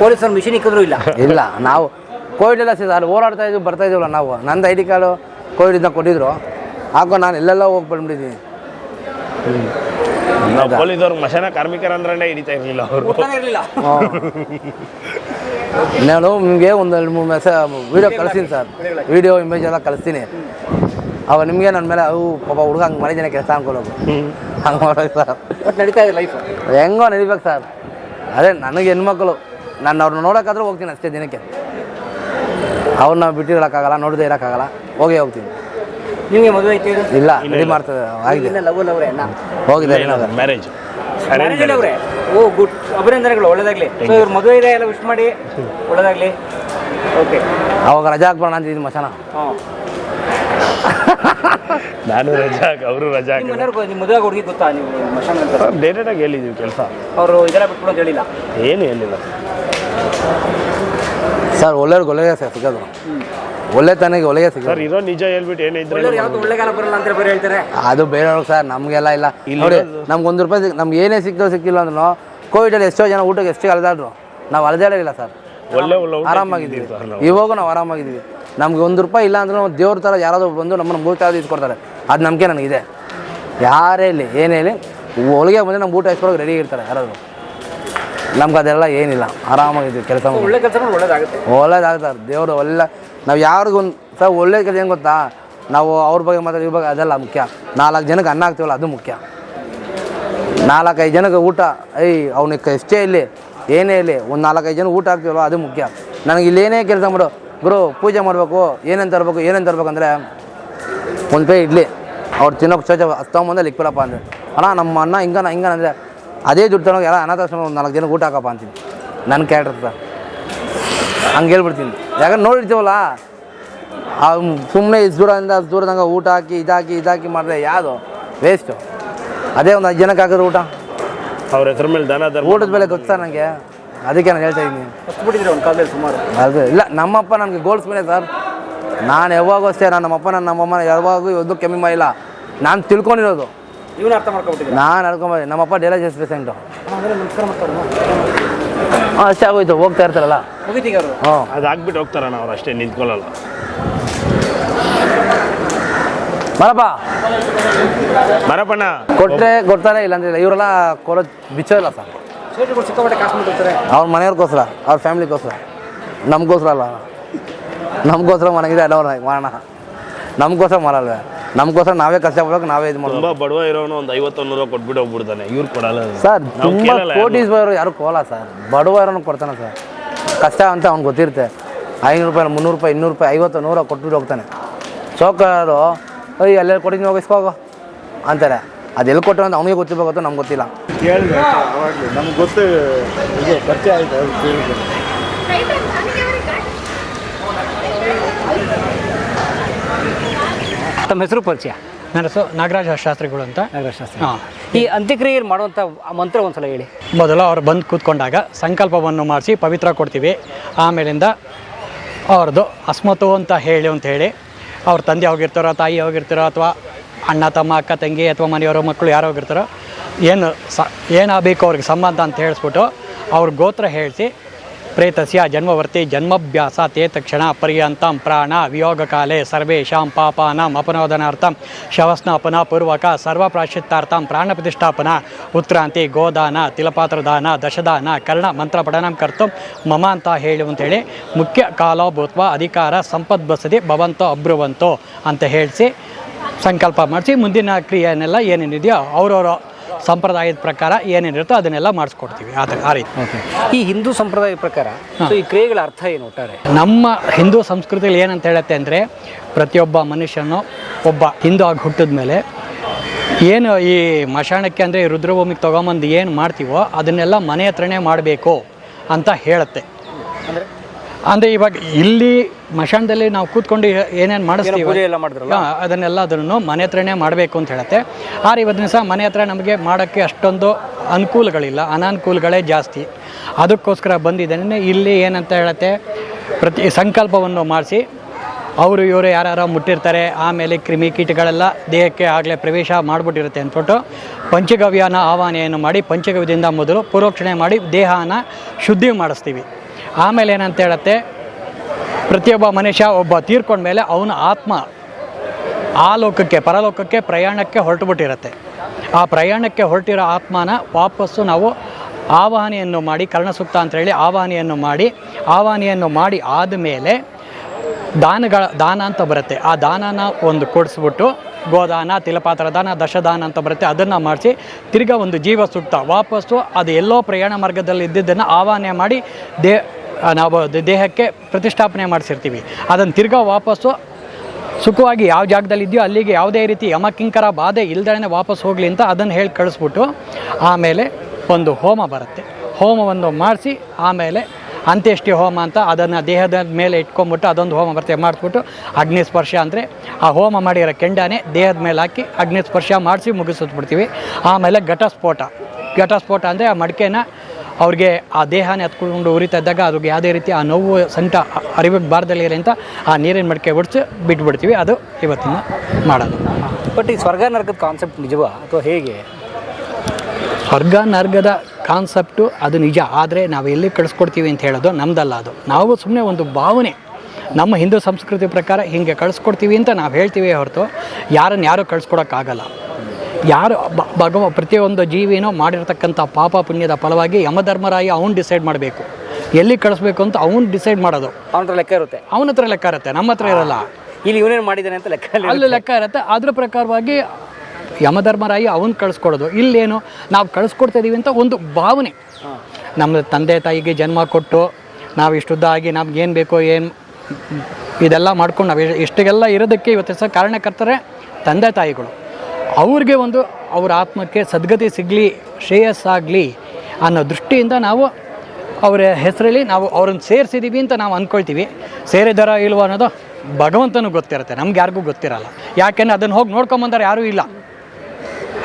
ಪೊಲೀಸರು ಮಿಷಿನ್ ಇಕ್ಕಿದ್ರು ಇಲ್ಲ. ಇಲ್ಲ ನಾವು ಕೋವಿಡ್ ಎಲ್ಲ ಸೀಸನ್ ಅಲ್ಲಿ ಓಡಾಡ್ತಾ ಇದ್ವಿ ಬರ್ತಾ ಇದ್ದೀವಲ್ಲ ನಾವು. ನಂದು ಐ ಡಿ ಕಾರ್ಡು ಕೋವಿಡ್ ಇದ್ದ ಕೊಟ್ಟಿದ್ರು. ಹಾಕೊಂಡು ನಾನು ಎಲ್ಲೆಲ್ಲ ಹೋಗಿ ಬಂದ್ಬಿಟ್ಟಿದ್ದೀನಿ ನಾವು ಪೊಲೀಸವ್ರು ಮಶಾನ ಕಾರ್ಮಿಕರ ಅಂದ್ರೆ ಹಿಡಿತಾ ಇರಲಿಲ್ಲ ಅವರು. ಇರಲಿಲ್ಲ. ನಾನು ನಿಮಗೆ ಒಂದು ಎರಡು ಮೂರು ಮೆಸ ವೀಡಿಯೋ ಕಳಿಸ್ತೀನಿ ಸರ್. ವೀಡಿಯೋ ಇಮೇಜ್ ಎಲ್ಲ ಕಳಿಸ್ತೀನಿ. ಅವ ನಿಮಗೆ ನನ್ನ ಮೇಲೆ ಅವು ಪಾಪ ಹುಡುಗ ಹಂಗೆ ಮಾಡಿದ್ದೇನೆ ಕೆಲಸ ಅನ್ಕೊಳ್ಳೋದು ಹಂಗೆ ಮಾಡೋದು ಸರ್. ಬಟ್ ನಡೀತಾ ಇದೆ ಲೈಫ್ ಹೆಂಗೋ ನಡಿಬೇಕು ಸರ್. ಅದೇ ನನಗೆ ಹೆಣ್ಮಕ್ಳು. ನಾನು ಅವ್ರನ್ನ ನೋಡೋಕ್ಕಾದ್ರೂ ಹೋಗ್ತೀನಿ ಅಷ್ಟೇ ದಿನಕ್ಕೆ. ಅವ್ರನ್ನ ಬಿಟ್ಟಿರೋಕ್ಕಾಗಲ್ಲ ನೋಡದೆ ಇರೋಕ್ಕಾಗಲ್ಲ. ಹೋಗಿ ಹೋಗ್ತೀನಿ. ನಿಮಗೆ ಮದುವೆ ಐತೆ ಇಲ್ಲ ರೆಡಿ ಮಾಡ್ತದೆ. ಆಗಿದೆ. ಲವ್ ಲವ್ರೆ ಹೋಗಿದೆ ಮ್ಯಾರೇಜ್ ಮ್ಯಾರೇಜ್ ಅವ್ರೆ ಓ ಗುಡ್ ಅಭಿನಂದನೆಗಳು ಒಳ್ಳೇದಾಗ್ಲಿ. ಸೊ ಇವ್ರ ಮದುವೆ ಇದೆ ಎಲ್ಲ ವಿಶ್ ಮಾಡಿ. ಒಳ್ಳೇದಾಗ್ಲಿ. ಓಕೆ ಅವಾಗ ರಜಾ ಹಾಕ್ಬೋಣ ಅಂತಿದ್ದೀನಿ ಮಸಾನ ಹಾಂ. <laughs> ನಾನು ರಜಾ ಅವರು ರಜಾ ನಿಮ್ಮ ಮನೆಯವ್ರಿಗೆ ನಿಮ್ಮ ಮದುವೆ ಹುಡುಗಿ ಗೊತ್ತಾ ನೀವು ಮಶಾನ್ ಅಂತ? ಡೈರೆಕ್ಟಾಗಿ ಹೇಳಿದ್ದೀವಿ ಕೆಲಸ. ಅವರು ಇದೆಲ್ಲ ಬಿಟ್ಬಿಡು ಅಂತ ಹೇಳಿಲ್ಲ? ಏನು ಹೇಳಿಲ್ಲ. ಸರ್ ಒಳ್ಳೆಯವ್ರಿಗೆ ಒಳ್ಳೆಯ ಸಿಗೋದು. ಒಳ್ಳೆ ತನಗೆ ಒಳ್ಳೆಯ ಸಿಗೋದು. ಸರ್ ಇರೋ ನಿಜ ಹೇಳ್ಬಿಟ್ಟು ಏನಿದ್ರೆ ಯಾವತ್ತೂ ಒಳ್ಳೆಗಾಲ ಬರಲ್ಲ ಅಂತ ಬೇರೆ ಹೇಳ್ತಾರೆ. ಅದು ಬೇರೆ ಸರ್ ನಮಗೆಲ್ಲ ಇಲ್ಲ. ನೋಡಿ ನಮ್ಗೆ ಒಂದು ರೂಪಾಯಿ ಸಿಕ್- ನಮ್ಗೆ ಏನೇ ಸಿಕ್ತೋ ಸಿಕ್ಕಿಲ್ಲ ಅಂದ್ರೂ ಕೋವಿಡಲ್ಲಿ ಎಷ್ಟೋ ಜನ ಊಟಕ್ಕೆ ಎಷ್ಟು ಅಲೆದಾಡ್ರು ನಾವು ಅಲೆದಾಡೇ ಇಲ್ಲ ಸರ್. ಒಳ್ಳೆ ಒಳ್ಳೆ ಊಟ ಆರಾಮಾಗಿದ್ದೀವಿ. ತಿಂದಿದ್ದೀವಿ ಸರ್ ನಾವು. ಇವಾಗೂ ನಾವು ಆರಾಮಾಗಿದ್ದೀವಿ. ನಮ್ಗೆ ಒಂದು ರೂಪಾಯಿ ಇಲ್ಲ ಅಂದ್ರೂ ದೇವ್ರ ಥರ ಯಾರಾದರೂ ಬಂದು ನಮ್ಮನ್ನು ಮೂರು ಸಾವಿರ ಇಸ್ಕೊಡ್ತಾರೆ. ಅದು ನಂಬಿಕೆ ನನಗಿದೆ. ಯಾರೇ ಇಲ್ಲಿ ಏನೇ ಇಲ್ಲಿ ಒಳಗೆ ಬಂದರೆ ನಮ್ಮ ಊಟ ಇಸ್ಕೊಳಕ್ಕೆ ರೆಡಿ ಇರ್ತಾರೆ ಯಾರಾದರೂ. ನಮ್ಗೆ ಅದೆಲ್ಲ ಏನಿಲ್ಲ. ಆರಾಮಾಗಿದ್ದೀವಿ ಕೆಲಸ ಒಳ್ಳೆ ಕೆಲಸ ಒಳ್ಳೇದಾಗುತ್ತೆ. ಒಳ್ಳೇದಾಗುತ್ತೆ ದೇವರು ಒಳ್ಳೆ ನಾವು ಯಾರಿಗೊಂದು ಸರ್ ಒಳ್ಳೆ ಕೆಲಸ ಏನು ಗೊತ್ತಾ? ನಾವು ಅವ್ರ ಬಗ್ಗೆ ಮಾತಾಡಿ ಇವ್ರ ಬಗ್ಗೆ ಅದೆಲ್ಲ ಮುಖ್ಯ. ನಾಲ್ಕು ಜನಕ್ಕೆ ಅನ್ನ ಹಾಕ್ತೀವಲ್ಲ ಅದು ಮುಖ್ಯ. ನಾಲ್ಕೈದು ಜನಕ್ಕೆ ಊಟ ಐ ಅವನಿಗೆ ಎಷ್ಟೇ ಇಲ್ಲಿ ಏನೇ ಇಲ್ಲಿ ಒಂದು ನಾಲ್ಕೈದು ಜನ ಊಟ ಹಾಕ್ತೀವಲ್ಲ ಅದು ಮುಖ್ಯ. ನನಗೆ ಏನೇ ಕೆಲಸ ಮಾಡು ಗುರು ಪೂಜೆ ಮಾಡಬೇಕು ಏನೇನು ತರಬೇಕು ಏನೇನು ತರಬೇಕಂದ್ರೆ ಅಂದರೆ ಒಂದು ಪೇ ಇಡ್ಲಿ. ಅವ್ರು ತಿನ್ನೋಕೆ ಚೋಚ ತೊಗೊಂಬಂದೆ ಲಿಕ್ಬಿಡಪ್ಪ ಅಂದರೆ. ಅಣ್ಣ ನಮ್ಮ ಅಣ್ಣ ಹಿಂಗನ ಹಿಂಗನ ಅಂದರೆ ಅದೇ ದುಡ್ಡು ತಗೊಂಡು ಎಲ್ಲ ಅನಾಥಾಶ್ರಮ ಒಂದು ನಾಲ್ಕು ದಿನ ಊಟ ಹಾಕಪ್ಪ ಅಂತೀನಿ. ನನ್ನ ಕ್ಯಾರೆಕ್ಟರ್ ಸರ್ ಹಂಗೆ ಹೇಳ್ಬಿಡ್ತೀನಿ. ಯಾಕಂದ್ರೆ ನೋಡಿರ್ತೀವಲ್ಲ ಸುಮ್ಮನೆ ಇಷ್ಟು ದೂರದಿಂದ ಅಷ್ಟು ದೂರದಂಗ ಊಟ ಹಾಕಿ ಇದಾಕಿ ಇದಾಕಿ ಮಾಡಿದೆ ಯಾವುದು? ವೇಸ್ಟು ಅದೇ ಒಂದು ಐದು ಜನಕ್ಕೆ ಹಾಕಿದ್ರೆ ಊಟ. ಅವ್ರ ಹೆಸರು ಮೇಲೆ ದನ ಊಟದ ಮೇಲೆ ಗೊತ್ತಾ ನನಗೆ ಅದಕ್ಕೆ ನಾನು ಹೇಳ್ತಾ ಇದ್ದೀನಿ. ಒಂದು ಕಾಲದಲ್ಲಿ ಸುಮಾರು? ಅದು ಇಲ್ಲ ನಮ್ಮಪ್ಪ ನನಗೆ ಗೋಲ್ಸ್ ಮೇಲೆ ಸರ್ ನಾನು ಯಾವಾಗೂ ಅಷ್ಟೇ ನಾನು ನಮ್ಮಪ್ಪ ನನ್ನ ನಮ್ಮಮ್ಮ ಯಾವಾಗೂ ಒಂದು ಕೆಮ್ಮಿ ಮಾಡಿಲ್ಲ. ನಾನು ತಿಳ್ಕೊಂಡಿರೋದು. ಇವನ್ನ ಅರ್ಥ ಮಾಡ್ಕೊಬಿಟ್ಟಿದ್ರೆ ನಾನು ನಡ್ಕೊಂಬಂದೆ ನಮ್ಮಪ್ಪ ಆಮೇಲೆ ನಮಸ್ಕಾರ ಮಾಡ್ತಾರೆ ಹಾಂ ಅಷ್ಟೇ ಆಗೋಯ್ತು. ಹೋಗ್ತಾ ಇರ್ತಾರಲ್ಲ? ಮುಗಿತೀಗ ಅವರು? ಹ್ಞೂ ಅದು ಹಾಕ್ಬಿಟ್ಟು ಹೋಗ್ತಾರಣ್ಣ ಅವ್ರು ಅಷ್ಟೇ ನಿಂತ್ಕೊಳ್ಳಲ್ಲ. ಬರಪ್ಪ. ಬರಪ್ಪಣ್ಣ. ಕೊಟ್ಟರೆ ಕೊಡ್ತಾರೆ ಇಲ್ಲಾಂದ್ರೆ ಇಲ್ಲ ಇವರೆಲ್ಲ ಕೊಡೋದು ಬಿಚ್ಚೋಲ್ಲ ಸರ್. ಸೇಟುಗಳು ಸಿಕ್ಕಾಪಟ್ಟೆ ಕಾಸು ಮಾಡ್ತಾರೆ ಅವ್ರ ಮನೆಯವ್ರಿಗೋಸ್ಕರ ಅವ್ರ ಫ್ಯಾಮಿಲಿಗೋಸ್ಕರ. ನಮಗೋಸ್ಕರ ಅಲ್ಲ. ನಮಗೋಸ್ಕರ ಮನೆಗಿದೆ ಅಲ್ಲವ್ರ ಮಾಡೋಣ ನಮಗೋಸ್ಕರ ಮಾಡಲ್ವೇ ನಮಗೋಸ್ಕರ ನಾವೇ ಕಷ್ಟ ಕಷ್ಟಪಡೋಕೆ ನಾವೇ ಇದು ಮಾಡೋದು ತುಂಬಾ ಬಡವ ಇರೋನು ಒಂದು ಐವತ್ತು ನೂರ ಕೊಟ್ಬಿಟ್ಟು ಹೋಗ್ಬಿಡ್ತಾನೆ. ಇವ್ರು ಕೊಡಲ್ಲ ಸರ್ ನಾವು ಕೋಟೀಸ್ ಕೇಳಲ್ಲ ಇರೋರು ಯಾರು ಕೋಲ ಸರ್. ಬಡವ ಇರೋನು ಕೊಡ್ತಾನೆ ಸರ್. ಕಷ್ಟ ಅಂತ ಅವ್ನು ಗೊತ್ತಿರುತ್ತೆ. ಐನೂರು ರೂಪಾಯಿ ಮುನ್ನೂರು ರೂಪಾಯಿ ಇನ್ನೂರು ರೂಪಾಯಿ ಐವತ್ತು ನೂರ ಕೊಟ್ಬಿಟ್ಟು ಹೋಗ್ತಾನೆ. ಚೌಕರು ಅಯ್ಯ ಎಲ್ಲೆಲ್ಲಿ ಕೊಟ್ಟಿದ್ದೀನಿ ಹೋಗಿ ಇಸ್ಕೋ ಹೋಗು ಅಂತಾರೆ. ಎಲ್ಲಿ ಕೊಟ್ಟರು ಅಂತ ಅವನಿಗೆ ಗೊತ್ತಿರ್ಬೇಕು ಗೊತ್ತು ನಮ್ಗೆ ಗೊತ್ತಿಲ್ಲ. ಕೇಳಿದೆ ಅವಾಗಲೇ ನಮ್ಗೆ ಗೊತ್ತು ಇದು ಪರಿಚಯ ಆಯ್ತು ಅವ್ರು ಕೇಳಿದ್ರು ತಮ್ಮ ಹೆಸರು ಪರಿಚಯ? ನನ್ನ ಹೆಸರು ನಾಗರಾಜ ಶಾಸ್ತ್ರಿಗಳು ಅಂತ. ಶಾಸ್ತ್ರಿ. ಹಾಂ. ಈ ಅಂತ್ಯಕ್ರಿಯೆ ಮಾಡುವಂಥ ಮಂತ್ರ ಮಂತ್ರ ಒಂದ್ಸಲ ಹೇಳಿ. ಮೊದಲು ಅವ್ರು ಬಂದು ಕೂತ್ಕೊಂಡಾಗ ಸಂಕಲ್ಪವನ್ನು ಮಾಡಿಸಿ ಪವಿತ್ರ ಕೊಡ್ತೀವಿ. ಆಮೇಲಿಂದ ಅವ್ರದ್ದು ಅಸ್ಮತು ಅಂತ ಹೇಳಿ ಅಂತ ಹೇಳಿ ಅವ್ರ ತಂದೆ ಹೋಗಿರ್ತಾರೋ ತಾಯಿ ಹೋಗಿರ್ತಾರೋ ಅಥವಾ ಅಣ್ಣ ತಮ್ಮ ಅಕ್ಕ ತಂಗಿ ಅಥವಾ ಮನೆಯವರು ಮಕ್ಕಳು ಯಾರು ಹೋಗಿರ್ತಾರೋ ಏನು ಸ ಏನಾಗಬೇಕು ಅವ್ರಿಗೆ ಸಂಬಂಧ ಅಂತ ಹೇಳಿಸ್ಬಿಟ್ಟು ಅವ್ರ ಗೋತ್ರ ಹೇಳಿಸಿ ಪ್ರೇತಸ್ಯ ಜನ್ಮವರ್ತಿ ಜನ್ಮಭ್ಯಾಸ ತೇ ತಕ್ಷಣ ಪರ್ಯಂತಂ ಪ್ರಾಣ ವಿಯೋಗಕಾಲೇ ಸರ್ವೇಷಾಂ ಪಾಪಾನಾಂ ಅಪನೋದನಾರ್ಥಂ ಶವಸ್ನಾಪನ ಪೂರ್ವಕ ಸರ್ವ ಪ್ರಾಶ್ಚಿತ್ತಾರ್ಥಂ ಪ್ರಾಣ ಪ್ರತಿಷ್ಠಾಪನ ಉತ್ಕ್ರಾಂತಿ ಗೋದಾನ ತಿಲಪಾತ್ರದಾನ ದಶದಾನ ಕರ್ಣ ಮಂತ್ರ ಪಠನಂ ಕರ್ತು ಮಮ ಅಂತ ಹೇಳಿ ಅಂತೇಳಿ ಮುಖ್ಯ ಕಾಲೋ ಭೂತ್ವ ಅಧಿಕಾರ ಸಂಪದ್ ಬಸದಿ ಭವಂತೋ ಅಬ್ರುವಂತೋ ಅಂತ ಹೇಳಿಸಿ ಸಂಕಲ್ಪ ಮಾಡಿಸಿ ಮುಂದಿನ ಕ್ರಿಯೆಯನ್ನೆಲ್ಲ ಏನೇನಿದೆಯೋ ಅವ್ರವ್ರ ಸಂಪ್ರದಾಯದ ಪ್ರಕಾರ ಏನೇನಿರುತ್ತೋ ಅದನ್ನೆಲ್ಲ ಮಾಡಿಸ್ಕೊಡ್ತೀವಿ. ಆ ಥರ ಆ ರೀತಿ. ಈ ಹಿಂದೂ ಸಂಪ್ರದಾಯದ ಪ್ರಕಾರ ಸೊ ಈ ಕ್ರಿಯೆಗಳ ಅರ್ಥ ಏನು ಒಟ್ಟಾರೆ? ನಮ್ಮ ಹಿಂದೂ ಸಂಸ್ಕೃತಿಯಲ್ಲಿ ಏನಂತ ಹೇಳುತ್ತೆ ಅಂದರೆ ಪ್ರತಿಯೊಬ್ಬ ಮನುಷ್ಯನು ಒಬ್ಬ ಹಿಂದೂ ಆಗಿ ಹುಟ್ಟಿದ ಮೇಲೆ ಏನು ಈ ಮಶಾಣಕ್ಕೆ ಅಂದರೆ ರುದ್ರಭೂಮಿಗೆ ತೊಗೊಂಬಂದು ಏನು ಮಾಡ್ತೀವೋ ಅದನ್ನೆಲ್ಲ ಮನೆ ಹತ್ರನೇ ಮಾಡಬೇಕು ಅಂತ ಹೇಳುತ್ತೆ. ಅಂದರೆ ಇವಾಗ ಇಲ್ಲಿ ಮಶಾನದಲ್ಲಿ ನಾವು ಕೂತ್ಕೊಂಡು ಏನೇನು ಮಾಡಿಸ್ತೀವಿ ಪೂಜೆ ಎಲ್ಲ ಮಾಡಿದ್ರಲ್ಲ? ಅದನ್ನೆಲ್ಲ ಅದನ್ನು ಮನೆ ಹತ್ರನೇ ಮಾಡಬೇಕು ಅಂತ ಹೇಳುತ್ತೆ. ಆದ್ರೆ ಇವತ್ತಿನ ಸಹ ಮನೆ ಹತ್ರ ನಮಗೆ ಮಾಡೋಕ್ಕೆ ಅಷ್ಟೊಂದು ಅನುಕೂಲಗಳಿಲ್ಲ. ಅನಾನುಕೂಲಗಳೇ ಜಾಸ್ತಿ. ಅದಕ್ಕೋಸ್ಕರ ಬಂದಿದ್ದೇನೆ. ಇಲ್ಲಿ ಏನಂತ ಹೇಳುತ್ತೆ ಪ್ರತಿ ಸಂಕಲ್ಪವನ್ನು ಮಾಡಿಸಿ ಅವರು ಇವರು ಯಾರು ಮುಟ್ಟಿರ್ತಾರೆ ಆಮೇಲೆ ಕ್ರಿಮಿ ಕೀಟಗಳೆಲ್ಲ ದೇಹಕ್ಕೆ ಆಗಲೇ ಪ್ರವೇಶ ಮಾಡಿಬಿಟ್ಟಿರುತ್ತೆ ಅಂದ್ಬಿಟ್ಟು ಪಂಚಗವ್ಯನ ಆಹ್ವಾನೆಯನ್ನು ಮಾಡಿ ಪಂಚಗವ್ಯದಿಂದ ಮೊದಲು ಪುರೋಕ್ಷಣೆ ಮಾಡಿ ದೇಹನ ಶುದ್ಧಿ ಮಾಡಿಸ್ತೀವಿ. ಆಮೇಲೆ ಏನಂತ ಹೇಳುತ್ತೆ? ಪ್ರತಿಯೊಬ್ಬ ಮನುಷ್ಯ ಒಬ್ಬ ತೀರ್ಕೊಂಡ್ಮೇಲೆ ಅವನ ಆತ್ಮ ಆ ಲೋಕಕ್ಕೆ, ಪರಲೋಕಕ್ಕೆ, ಪ್ರಯಾಣಕ್ಕೆ ಹೊರಟುಬಿಟ್ಟಿರುತ್ತೆ. ಆ ಪ್ರಯಾಣಕ್ಕೆ ಹೊರಟಿರೋ ಆತ್ಮನ ವಾಪಸ್ಸು ನಾವು ಆವಾಹನೆಯನ್ನು ಮಾಡಿ, ಕರ್ಣಸೂಕ್ತ ಅಂತ ಹೇಳಿ ಆವಾಹನೆಯನ್ನು ಮಾಡಿ ಆವಾಹನೆಯನ್ನು ಮಾಡಿ ಆದಮೇಲೆ ದಾನಗಳ ದಾನ ಅಂತ ಬರುತ್ತೆ. ಆ ದಾನನ ಒಂದು ಕೊಡಿಸ್ಬಿಟ್ಟು ಗೋದಾನ, ತಿಲಪಾತ್ರ ದಾನ, ದಶದಾನ ಅಂತ ಬರುತ್ತೆ. ಅದನ್ನು ಮಾಡಿಸಿ ತಿರ್ಗಾ ಒಂದು ಜೀವ ಸುತ್ತ ವಾಪಸ್ಸು ಅದು ಎಲ್ಲೋ ಪ್ರಯಾಣ ಮಾರ್ಗದಲ್ಲಿ ಇದ್ದಿದ್ದನ್ನು ಆವಾಹನೆ ಮಾಡಿ, ದೇ ನಾವು ದೇಹಕ್ಕೆ ಪ್ರತಿಷ್ಠಾಪನೆ ಮಾಡಿಸಿರ್ತೀವಿ. ಅದನ್ನು ತಿರ್ಗಾ ವಾಪಸ್ಸು ಸುಖವಾಗಿ ಯಾವ ಜಾಗದಲ್ಲಿ ಇದೆಯೋ ಅಲ್ಲಿಗೆ ಯಾವುದೇ ರೀತಿ ಯಮಕಿಂಕರ ಬಾಧೆ ಇಲ್ದಲೇ ವಾಪಸ್ ಹೋಗಲಿ ಅಂತ ಅದನ್ನು ಹೇಳಿ ಕಳಿಸ್ಬಿಟ್ಟು ಆಮೇಲೆ ಒಂದು ಹೋಮ ಬರುತ್ತೆ. ಹೋಮವನ್ನು ಮಾಡಿಸಿ ಆಮೇಲೆ ಅಂತ್ಯಷ್ಟಿ ಹೋಮ ಅಂತ ಅದನ್ನು ದೇಹದ ಮೇಲೆ ಇಟ್ಕೊಂಬಿಟ್ಟು ಅದೊಂದು ಹೋಮ ಬರುತ್ತೆ. ಮಾಡಿಸ್ಬಿಟ್ಟು ಅಗ್ನಿಸ್ಪರ್ಶ ಅಂದರೆ ಆ ಹೋಮ ಮಾಡಿರೋ ಕೆಂಡಾನೆ ದೇಹದ ಮೇಲೆ ಹಾಕಿ ಅಗ್ನಿಸ್ಪರ್ಶ ಮಾಡಿಸಿ ಮುಗಿಸ್ಬಿಡ್ತೀವಿ. ಆಮೇಲೆ ಘಟಸ್ಫೋಟ. ಘಟಸ್ಫೋಟ ಅಂದರೆ ಆ ಮಡಿಕೆನ ಅವ್ರಿಗೆ ಆ ದೇಹನೇ ಹತ್ಕೊಂಡು ಉರಿತಾ ಇದ್ದಾಗ ಅದಕ್ಕೆ ಯಾವುದೇ ರೀತಿ ಆ ನೋವು ಸಂಟ ಅರಿವಿಗೆ ಬಾರ್ದಲ್ಲಿ ಅಂತ ಆ ನೀರಿನ ಮಡಿಕೆ ಹೊಡ್ಸಿ ಬಿಟ್ಬಿಡ್ತೀವಿ. ಅದು ಇವತ್ತಿನ ಮಾಡೋದು. ಬಟ್ ಈ ಸ್ವರ್ಗ ನರ್ಗದ ಕಾನ್ಸೆಪ್ಟ್ ನಿಜವಾ? ಅಥವಾ ಹೇಗೆ? ಸ್ವರ್ಗ ನರ್ಗದ ಕಾನ್ಸೆಪ್ಟು ಅದು ನಿಜ. ಆದರೆ ನಾವು ಎಲ್ಲಿ ಕಳಿಸ್ಕೊಡ್ತೀವಿ ಅಂತ ಹೇಳೋದು ನಮ್ದಲ್ಲ ಅದು. ನಾವು ಸುಮ್ಮನೆ ಒಂದು ಭಾವನೆ. ನಮ್ಮ ಹಿಂದೂ ಸಂಸ್ಕೃತಿ ಪ್ರಕಾರ ಹಿಂಗೆ ಕಳಿಸ್ಕೊಡ್ತೀವಿ ಅಂತ ನಾವು ಹೇಳ್ತೀವಿ ಹೊರತು ಯಾರನ್ನು ಯಾರು ಕಳಿಸ್ಕೊಡೋಕ್ಕಾಗಲ್ಲ. ಯಾರು ಭಗವ ಪ್ರತಿಯೊಂದು ಜೀವಿನೂ ಮಾಡಿರ್ತಕ್ಕಂಥ ಪಾಪ ಪುಣ್ಯದ ಫಲವಾಗಿ ಯಮಧರ್ಮರಾಯ ಅವನು ಡಿಸೈಡ್ ಮಾಡಬೇಕು. ಎಲ್ಲಿ ಕಳಿಸ್ಬೇಕು ಅಂತ ಅವನು ಡಿಸೈಡ್ ಮಾಡೋದು. ಅವನ ಲೆಕ್ಕ ಇರುತ್ತೆ. ಅವನ ಹತ್ರ ಲೆಕ್ಕ ಇರುತ್ತೆ ನಮ್ಮ ಹತ್ರ ಇರಲ್ಲ. ಇಲ್ಲಿ ಇವನೇನು ಮಾಡಿದ್ದಾನೆ ಅಂತ ಲೆಕ್ಕ ಅಲ್ಲಿ ಅಲ್ಲಿ ಲೆಕ್ಕ ಇರುತ್ತೆ. ಅದ್ರ ಪ್ರಕಾರವಾಗಿ ಯಮಧರ್ಮರಾಯಿ ಅವನು ಕಳಿಸ್ಕೊಡೋದು. ಇಲ್ಲೇನು ನಾವು ಕಳಿಸ್ಕೊಡ್ತಾ ಇದ್ದೀವಿ ಅಂತ ಒಂದು ಭಾವನೆ. ನಮ್ಮ ತಂದೆ ತಾಯಿಗೆ ಜನ್ಮ ಕೊಟ್ಟು ನಾವು ಇಷ್ಟುದ್ದ ಆಗಿ ನಮ್ಗೆ ಏನು ಬೇಕೋ ಏನು ಇದೆಲ್ಲ ಮಾಡ್ಕೊಂಡು ನಾವು ಇಷ್ಟಿಗೆಲ್ಲ ಇರೋದಕ್ಕೆ ಇವತ್ತು ಸಹ ಕಾರಣಕರ್ತರೆ ತಂದೆ ತಾಯಿಗಳು. ಅವ್ರಿಗೆ ಒಂದು ಅವ್ರ ಆತ್ಮಕ್ಕೆ ಸದ್ಗತಿ ಸಿಗಲಿ, ಶ್ರೇಯಸ್ಸಾಗಲಿ ಅನ್ನೋ ದೃಷ್ಟಿಯಿಂದ ನಾವು ಅವರ ಹೆಸರಲ್ಲಿ ನಾವು ಅವ್ರನ್ನ ಸೇರಿಸಿದ್ದೀವಿ ಅಂತ ನಾವು ಅಂದ್ಕೊಳ್ತೀವಿ ಸೇರಿದಾರ ಇಲ್ವೋ ಅನ್ನೋದು ಭಗವಂತನೂ ಗೊತ್ತಿರುತ್ತೆ, ನಮ್ಗೆ ಯಾರಿಗೂ ಗೊತ್ತಿರಲ್ಲ. ಯಾಕೆಂದ್ರೆ ಅದನ್ನು ಹೋಗಿ ನೋಡ್ಕೊಂಬಂದಾರೆ ಯಾರೂ ಇಲ್ಲ.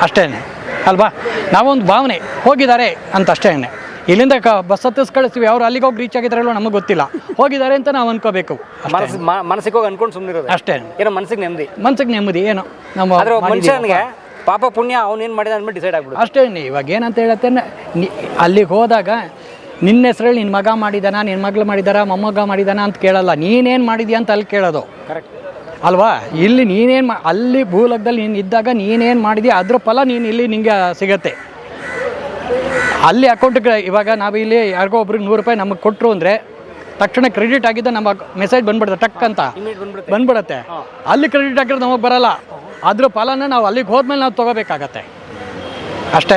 ಅಷ್ಟೇ ಅಲ್ವಾ? ನಾವೊಂದು ಭಾವನೆ, ಹೋಗಿದ್ದಾರೆ ಅಂತ ಅಷ್ಟೇ ಇಲ್ಲಿಂದ ಕ ಬಸ್ ಹತ್ತಿಸ್ ಕಳಿಸ್ತೀವಿ. ಅವ್ರು ಅಲ್ಲಿಗೆ ಹೋಗಿ ರೀಚ್ ಆಗಿದ್ದಾರಲ್ಲೋ ನಮಗೆ ಗೊತ್ತಿಲ್ಲ. ಹೋಗಿದ್ದಾರೆ ಅಂತ ನಾವು ಅನ್ಕೋಬೇಕು. ಮನಸ್ಸು ಮನಸ್ಸಿಗೆ ಹೋಗಿ ಅನ್ಕೊಂಡು ಸುಮ್ಮನಿರೋದು ಅಷ್ಟೇ. ಏನೋ ಮನಸ್ಸಿಗೆ ನೆಮ್ಮದಿ. ಮನ್ಸಿಗೆ ನೆಮ್ಮದಿ ಏನೋ. ನಮ್ಮ ಆದ್ರೆ ಒಬ್ಬ ಮಾಡಿದ್ದೀವಿ. ಮನುಷ್ಯನಿಗೆ ಪಾಪ ಪುಣ್ಯ ಅವನೇನು ಮಾಡಿದ ಅಂದ್ಬಿಟ್ಟು ಡಿಸೈಡ್ ಆಗ್ಬಿಡುತ್ತೆ. ಅಷ್ಟೇ ಇವಾಗ ಏನಂತ ಹೇಳತ್ತೆ ನಿ- ಅಲ್ಲಿಗೆ ಹೋದಾಗ ನಿನ್ನ ಹೆಸರಲ್ಲಿ ನಿನ್ನ ಮಗ ಮಾಡಿದಾನ ನಿನ್ನ ಮಗಳು ಮಾಡಿದಾರ ಮೊಮ್ಮಗ ಮಾಡಿದಾನ ಅಂತ ಕೇಳಲ್ಲ. ನೀನೇನು ಮಾಡಿದ್ಯಾ ಅಂತ ಅಲ್ಲಿ ಕೇಳೋದು. ಕರೆಕ್ಟ್ ಅಲ್ವಾ? ಇಲ್ಲಿ ನೀನೇನು ಅಲ್ಲಿ ಭೂಲೋಕದಲ್ಲಿ ನೀನು ಇದ್ದಾಗ ನೀನೇನು ಮಾಡಿದ್ಯಾ ಅದ್ರ ಫಲ ನೀನು ಇಲ್ಲಿ ನಿಂಗೆ ಸಿಗತ್ತೆ. ಅಲ್ಲಿ ಅಕೌಂಟ್ಗೆ ಇವಾಗ ನಾವು ಇಲ್ಲಿ ಯಾರಿಗೋ ಒಬ್ರಿಗೆ ನೂರು ರೂಪಾಯಿ ನಮಗೆ ಕೊಟ್ಟರು ಅಂದರೆ ತಕ್ಷಣ ಕ್ರೆಡಿಟ್ ಆಗಿದ್ದ ನಮ್ಮ ಮೆಸೇಜ್ ಬಂದ್ಬಿಡುತ್ತೆ ಟಕ್ ಅಂತ. ಬಂದ್ಬಿಡುತ್ತೆ. ಅಲ್ಲಿ ಕ್ರೆಡಿಟ್ ಹಾಕಿದ್ರೆ ನಮಗೆ ಬರಲ್ಲ. ಅದ್ರ ಫಲನ ನಾವು ಅಲ್ಲಿಗೆ ಹೋದ್ಮೇಲೆ ನಾವು ತೊಗೋಬೇಕಾಗತ್ತೆ. ಅಷ್ಟೇ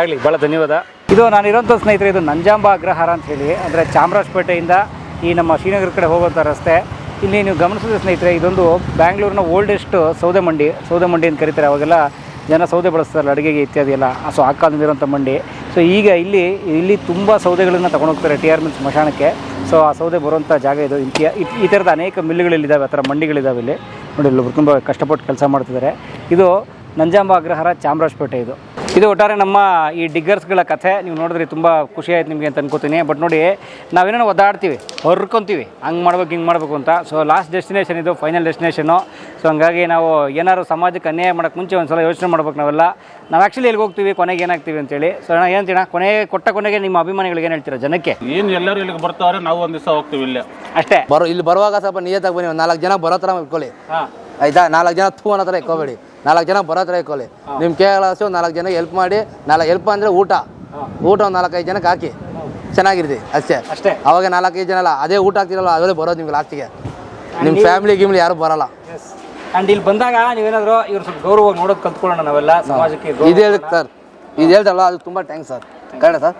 ಆಗಲಿ ಭಾಳ ಧನ್ಯವಾದ. ಇದು ನಾನಿರೋಂಥ ಸ್ನೇಹಿತರೆ ಇದು ನಂಜಾಂಬ ಅಗ್ರಹಾರ ಅಂತ ಹೇಳಿ ಅಂದರೆ ಚಾಮರಾಜಪೇಟೆಯಿಂದ ಈ ನಮ್ಮ ಶ್ರೀನಗರ ಕಡೆ ಹೋಗುವಂಥ ರಸ್ತೆ. ಇಲ್ಲಿ ನೀವು ಗಮನಿಸಿದ ಸ್ನೇಹಿತರೆ ಇದೊಂದು ಬ್ಯಾಂಗ್ಳೂರಿನ ಓಲ್ಡೆಸ್ಟ್ ಸೌದೆ ಮಂಡಿ ಸೌದೆ ಮಂಡಿ ಅಂತ ಕರೀತಾರೆ ಅವಾಗೆಲ್ಲ ಜನ ಸೌದೆ ಬಳಸ್ತಾರಲ್ಲ ಅಡುಗೆಗೆ ಇತ್ಯಾದಿ ಎಲ್ಲ. ಸೊ ಆ ಕಾಲದಿಂದ ಇರೋಂಥ ಮಂಡಿ. ಸೊ ಈಗ ಇಲ್ಲಿ ಇಲ್ಲಿ ತುಂಬ ಸೌದೆಗಳನ್ನು ತಗೊಂಡೋಗ್ತಾರೆ ಟಿ ಆರ್ ಮಿಲ್ ಸ್ಮಶಾನಕ್ಕೆ ಸೊ ಆ ಸೌದೆ ಬರುವಂಥ ಜಾಗ ಇದು. ಈ- ಥರದ ಅನೇಕ ಮಿಲ್ಲುಗಳಿದ್ದಾವೆ ಆ ಥರ ಮಂಡಿಗಳಿದ್ದಾವೆ ಇಲ್ಲಿ. ನೋಡಿ ಇಲ್ಲೊಬ್ರು ತುಂಬ ಕಷ್ಟಪಟ್ಟು ಕೆಲಸ ಮಾಡ್ತಿದ್ದಾರೆ. ಇದು ನಂಜಾಂಬ ಅಗ್ರಹಾರ ಚಾಮರಾಜಪೇಟೆ ಇದು. ಇದು ಒಟ್ಟಾರೆ ನಮ್ಮ ಈ ಡಿಗ್ಗರ್ಸ್ಗಳ ಕಥೆ. ನೀವು ನೋಡಿದ್ರೆ ತುಂಬ ಖುಷಿ ಆಯ್ತು ನಿಮಗೆ ಅಂತ ಅನ್ಕೋತೀನಿ. ಬಟ್ ನೋಡಿ ನಾವೇನೋ ಒದ್ದಾಡ್ತೀವಿ ಹೊರ್ಕೊಂತೀವಿ. ಹಂಗೆ ಮಾಡ್ಬೇಕು ಹಿಂಗೆ ಮಾಡಬೇಕು ಅಂತ. ಸೊ ಲಾಸ್ಟ್ ಡೆಸ್ಟಿನೇಷನ್ ಇದು ಫೈನಲ್ ಡೆಸ್ಟಿನೇಷನು ಸೊ ಹಂಗಾಗಿ ನಾವು ಏನಾದ್ರು ಸಮಾಜಕ್ಕೆ ಅನ್ಯಾಯ ಮಾಡೋಕ್ಕೆ ಮುಂಚೆ ಒಂದು ಸಲ ಯೋಚನೆ ಮಾಡ್ಬೇಕು ನಾವೆಲ್ಲ. ನಾವು ಆ್ಯಕ್ಚುಲಿ ಎಲ್ಲಿ ಹೋಗ್ತೀವಿ ಕೊನೆಗೆ ಏನಾಗ್ತೀವಿ ಅಂತೇಳಿ. ಸೊ ಅಣ್ಣ ಏನಂತೀಣ ಕೊನೆಗೆ ಕೊಟ್ಟ ಕೊನೆಗೆ ನಿಮ್ಮ ಅಭಿಮಾನಿಗಳಿಗೆ ಏನು ಹೇಳ್ತೀರಾ ಜನಕ್ಕೆ? ಏನು ಎಲ್ಲರೂ ಇಲ್ಲಿಗೆ ಬರ್ತಾರೆ ನಾವು ಒಂದು ದಿವಸ ಹೋಗ್ತೀವಿ ಇಲ್ಲೇ. ಅಷ್ಟೇ. ಬರೋ ಇಲ್ಲಿ ಬರುವಾಗ ಸ್ವಲ್ಪ ನಿಯತ್ತಾಗಿ ಬನ್ನಿ ಒಂದು ನಾಲ್ಕು ಜನ ಬರೋ ಥರ ಇಟ್ಕೊಳ್ಳಿ ಹಾಂ. ಆಯ್ತಾ? ನಾಲ್ಕು ಜನ ಥೂ ಅನ್ನೋ ಥರ ಇಟ್ಕೋಬೇಡಿ. ನಾಲ್ಕು ಜನ ಬರೋ ಥರ ಇಟ್ಕೊಳ್ಳಿ ನಿಮ್ಮ ಒಂದು ನಾಲ್ಕು ಜನ ಹೆಲ್ಪ್ ಮಾಡಿ ನಾಲ್ಕು ಹೆಲ್ಪ್ ಅಂದರೆ ಊಟ. ಊಟ ಒಂದು ನಾಲ್ಕೈದು ಜನಕ್ಕೆ ಹಾಕಿ. ಚೆನ್ನಾಗಿರ್ತಿ ಅಷ್ಟೇ. ಅಷ್ಟೇ. ಅವಾಗ ನಾಲ್ಕೈದು ಜನ ಅಲ್ಲ ಅದೇ ಊಟ ಹಾಕ್ತಿರಲ್ಲ ಅದೇ ಬರೋದು ನಿಮ್ಗೆ ಲಾಸ್ಟಿಗೆ ನಿಮ್ಮ ಫ್ಯಾಮಿಲಿ ಗಿಮ್ಲಿ ಯಾರು ಬರಲ್ಲ. ಆ್ಯಂಡ್ ಇಲ್ಲಿ ಬಂದಾಗ ನೀವೇನಾದರೂ ಇವ್ರು ಸ್ವಲ್ಪ ಗೌರವ ನೋಡೋದು ಕಲ್ತ್ಕೊಳ್ಳೋಣ ನಾವೆಲ್ಲ ಸಮಾಜಕ್ಕೆ ಇದು ಹೇಳಿ ಸರ್ ಇದು ಹೇಳ್ತಾರಲ್ಲ ಅದು ತುಂಬ ಥ್ಯಾಂಕ್ಸ್ ಸರ್ ಕರೆಕ್ಟ ಸರ್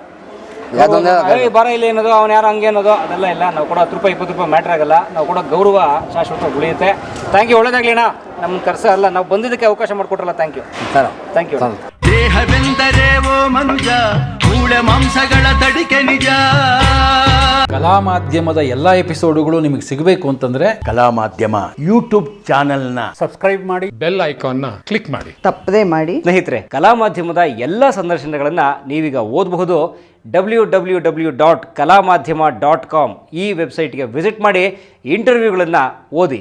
ಬರ ಇಲ್ಲ ಏನೋ ಅವ್ನು ಯಾರು ಹಂಗೆ ಅನ್ನೋದು ಅದೆಲ್ಲ ಇಲ್ಲ. ನಾವು ಕೂಡ ಹತ್ತು ರೂಪಾಯಿ ಇಪ್ಪತ್ತು ರೂಪಾಯಿ ಮ್ಯಾಟ್ರ್ ಆಗಲ್ಲ. ನಾವು ಕೂಡ ಗೌರವ ಶಾಶ್ವತ ಉಳಿಯುತ್ತೆ. ಥ್ಯಾಂಕ್ ಯು ಒಳ್ಳೇದಾಗ್ಲಿ ಅಣ್ಣ. ನಮ್ಮನ್ನ ಕರ್ಸ ಅಲ್ಲ ನಾವು ಬಂದಿದ್ದಕ್ಕೆ ಅವಕಾಶ ಮಾಡಿಕೊಟ್ರಲ್ಲ thank you sir. Thank you ದೇಹವೆಂದರೆ ಓ ಮನುಜ ಮೂಳೆ ಮಾಂಸಗಳ ತಡಿಕೆ ನಿಜ. ಕಲಾ ಮಾಧ್ಯಮದ ಎಲ್ಲ ಎಪಿಸೋಡುಗಳು ನಿಮಗೆ ಸಿಗಬೇಕು ಅಂತಂದ್ರೆ ಕಲಾ ಮಾಧ್ಯಮ ಯೂಟ್ಯೂಬ್ ಮಾಡಿ ಬೆಲ್ ಐಕಾನ್ನ ಕ್ಲಿಕ್ ಮಾಡಿ. ತಪ್ಪದೇ ಮಾಡಿ. ಸ್ನೇಹಿತರೆ ಕಲಾ ಮಾಧ್ಯಮದ ಎಲ್ಲ ಸಂದರ್ಶನಗಳನ್ನು ನೀವೀಗ ಓದಬಹುದು. ಡಬ್ಲ್ಯೂ ಡಬ್ಲ್ಯೂ ಡಬ್ಲ್ಯೂ ಡಾಟ್ ಕಲಾ ಮಾಧ್ಯಮ ಡಾಟ್ ಕಾಮ್ ಈ ವೆಬ್ಸೈಟ್ಗೆ ವಿಸಿಟ್ ಮಾಡಿ ಇಂಟರ್ವ್ಯೂಗಳನ್ನು ಓದಿ.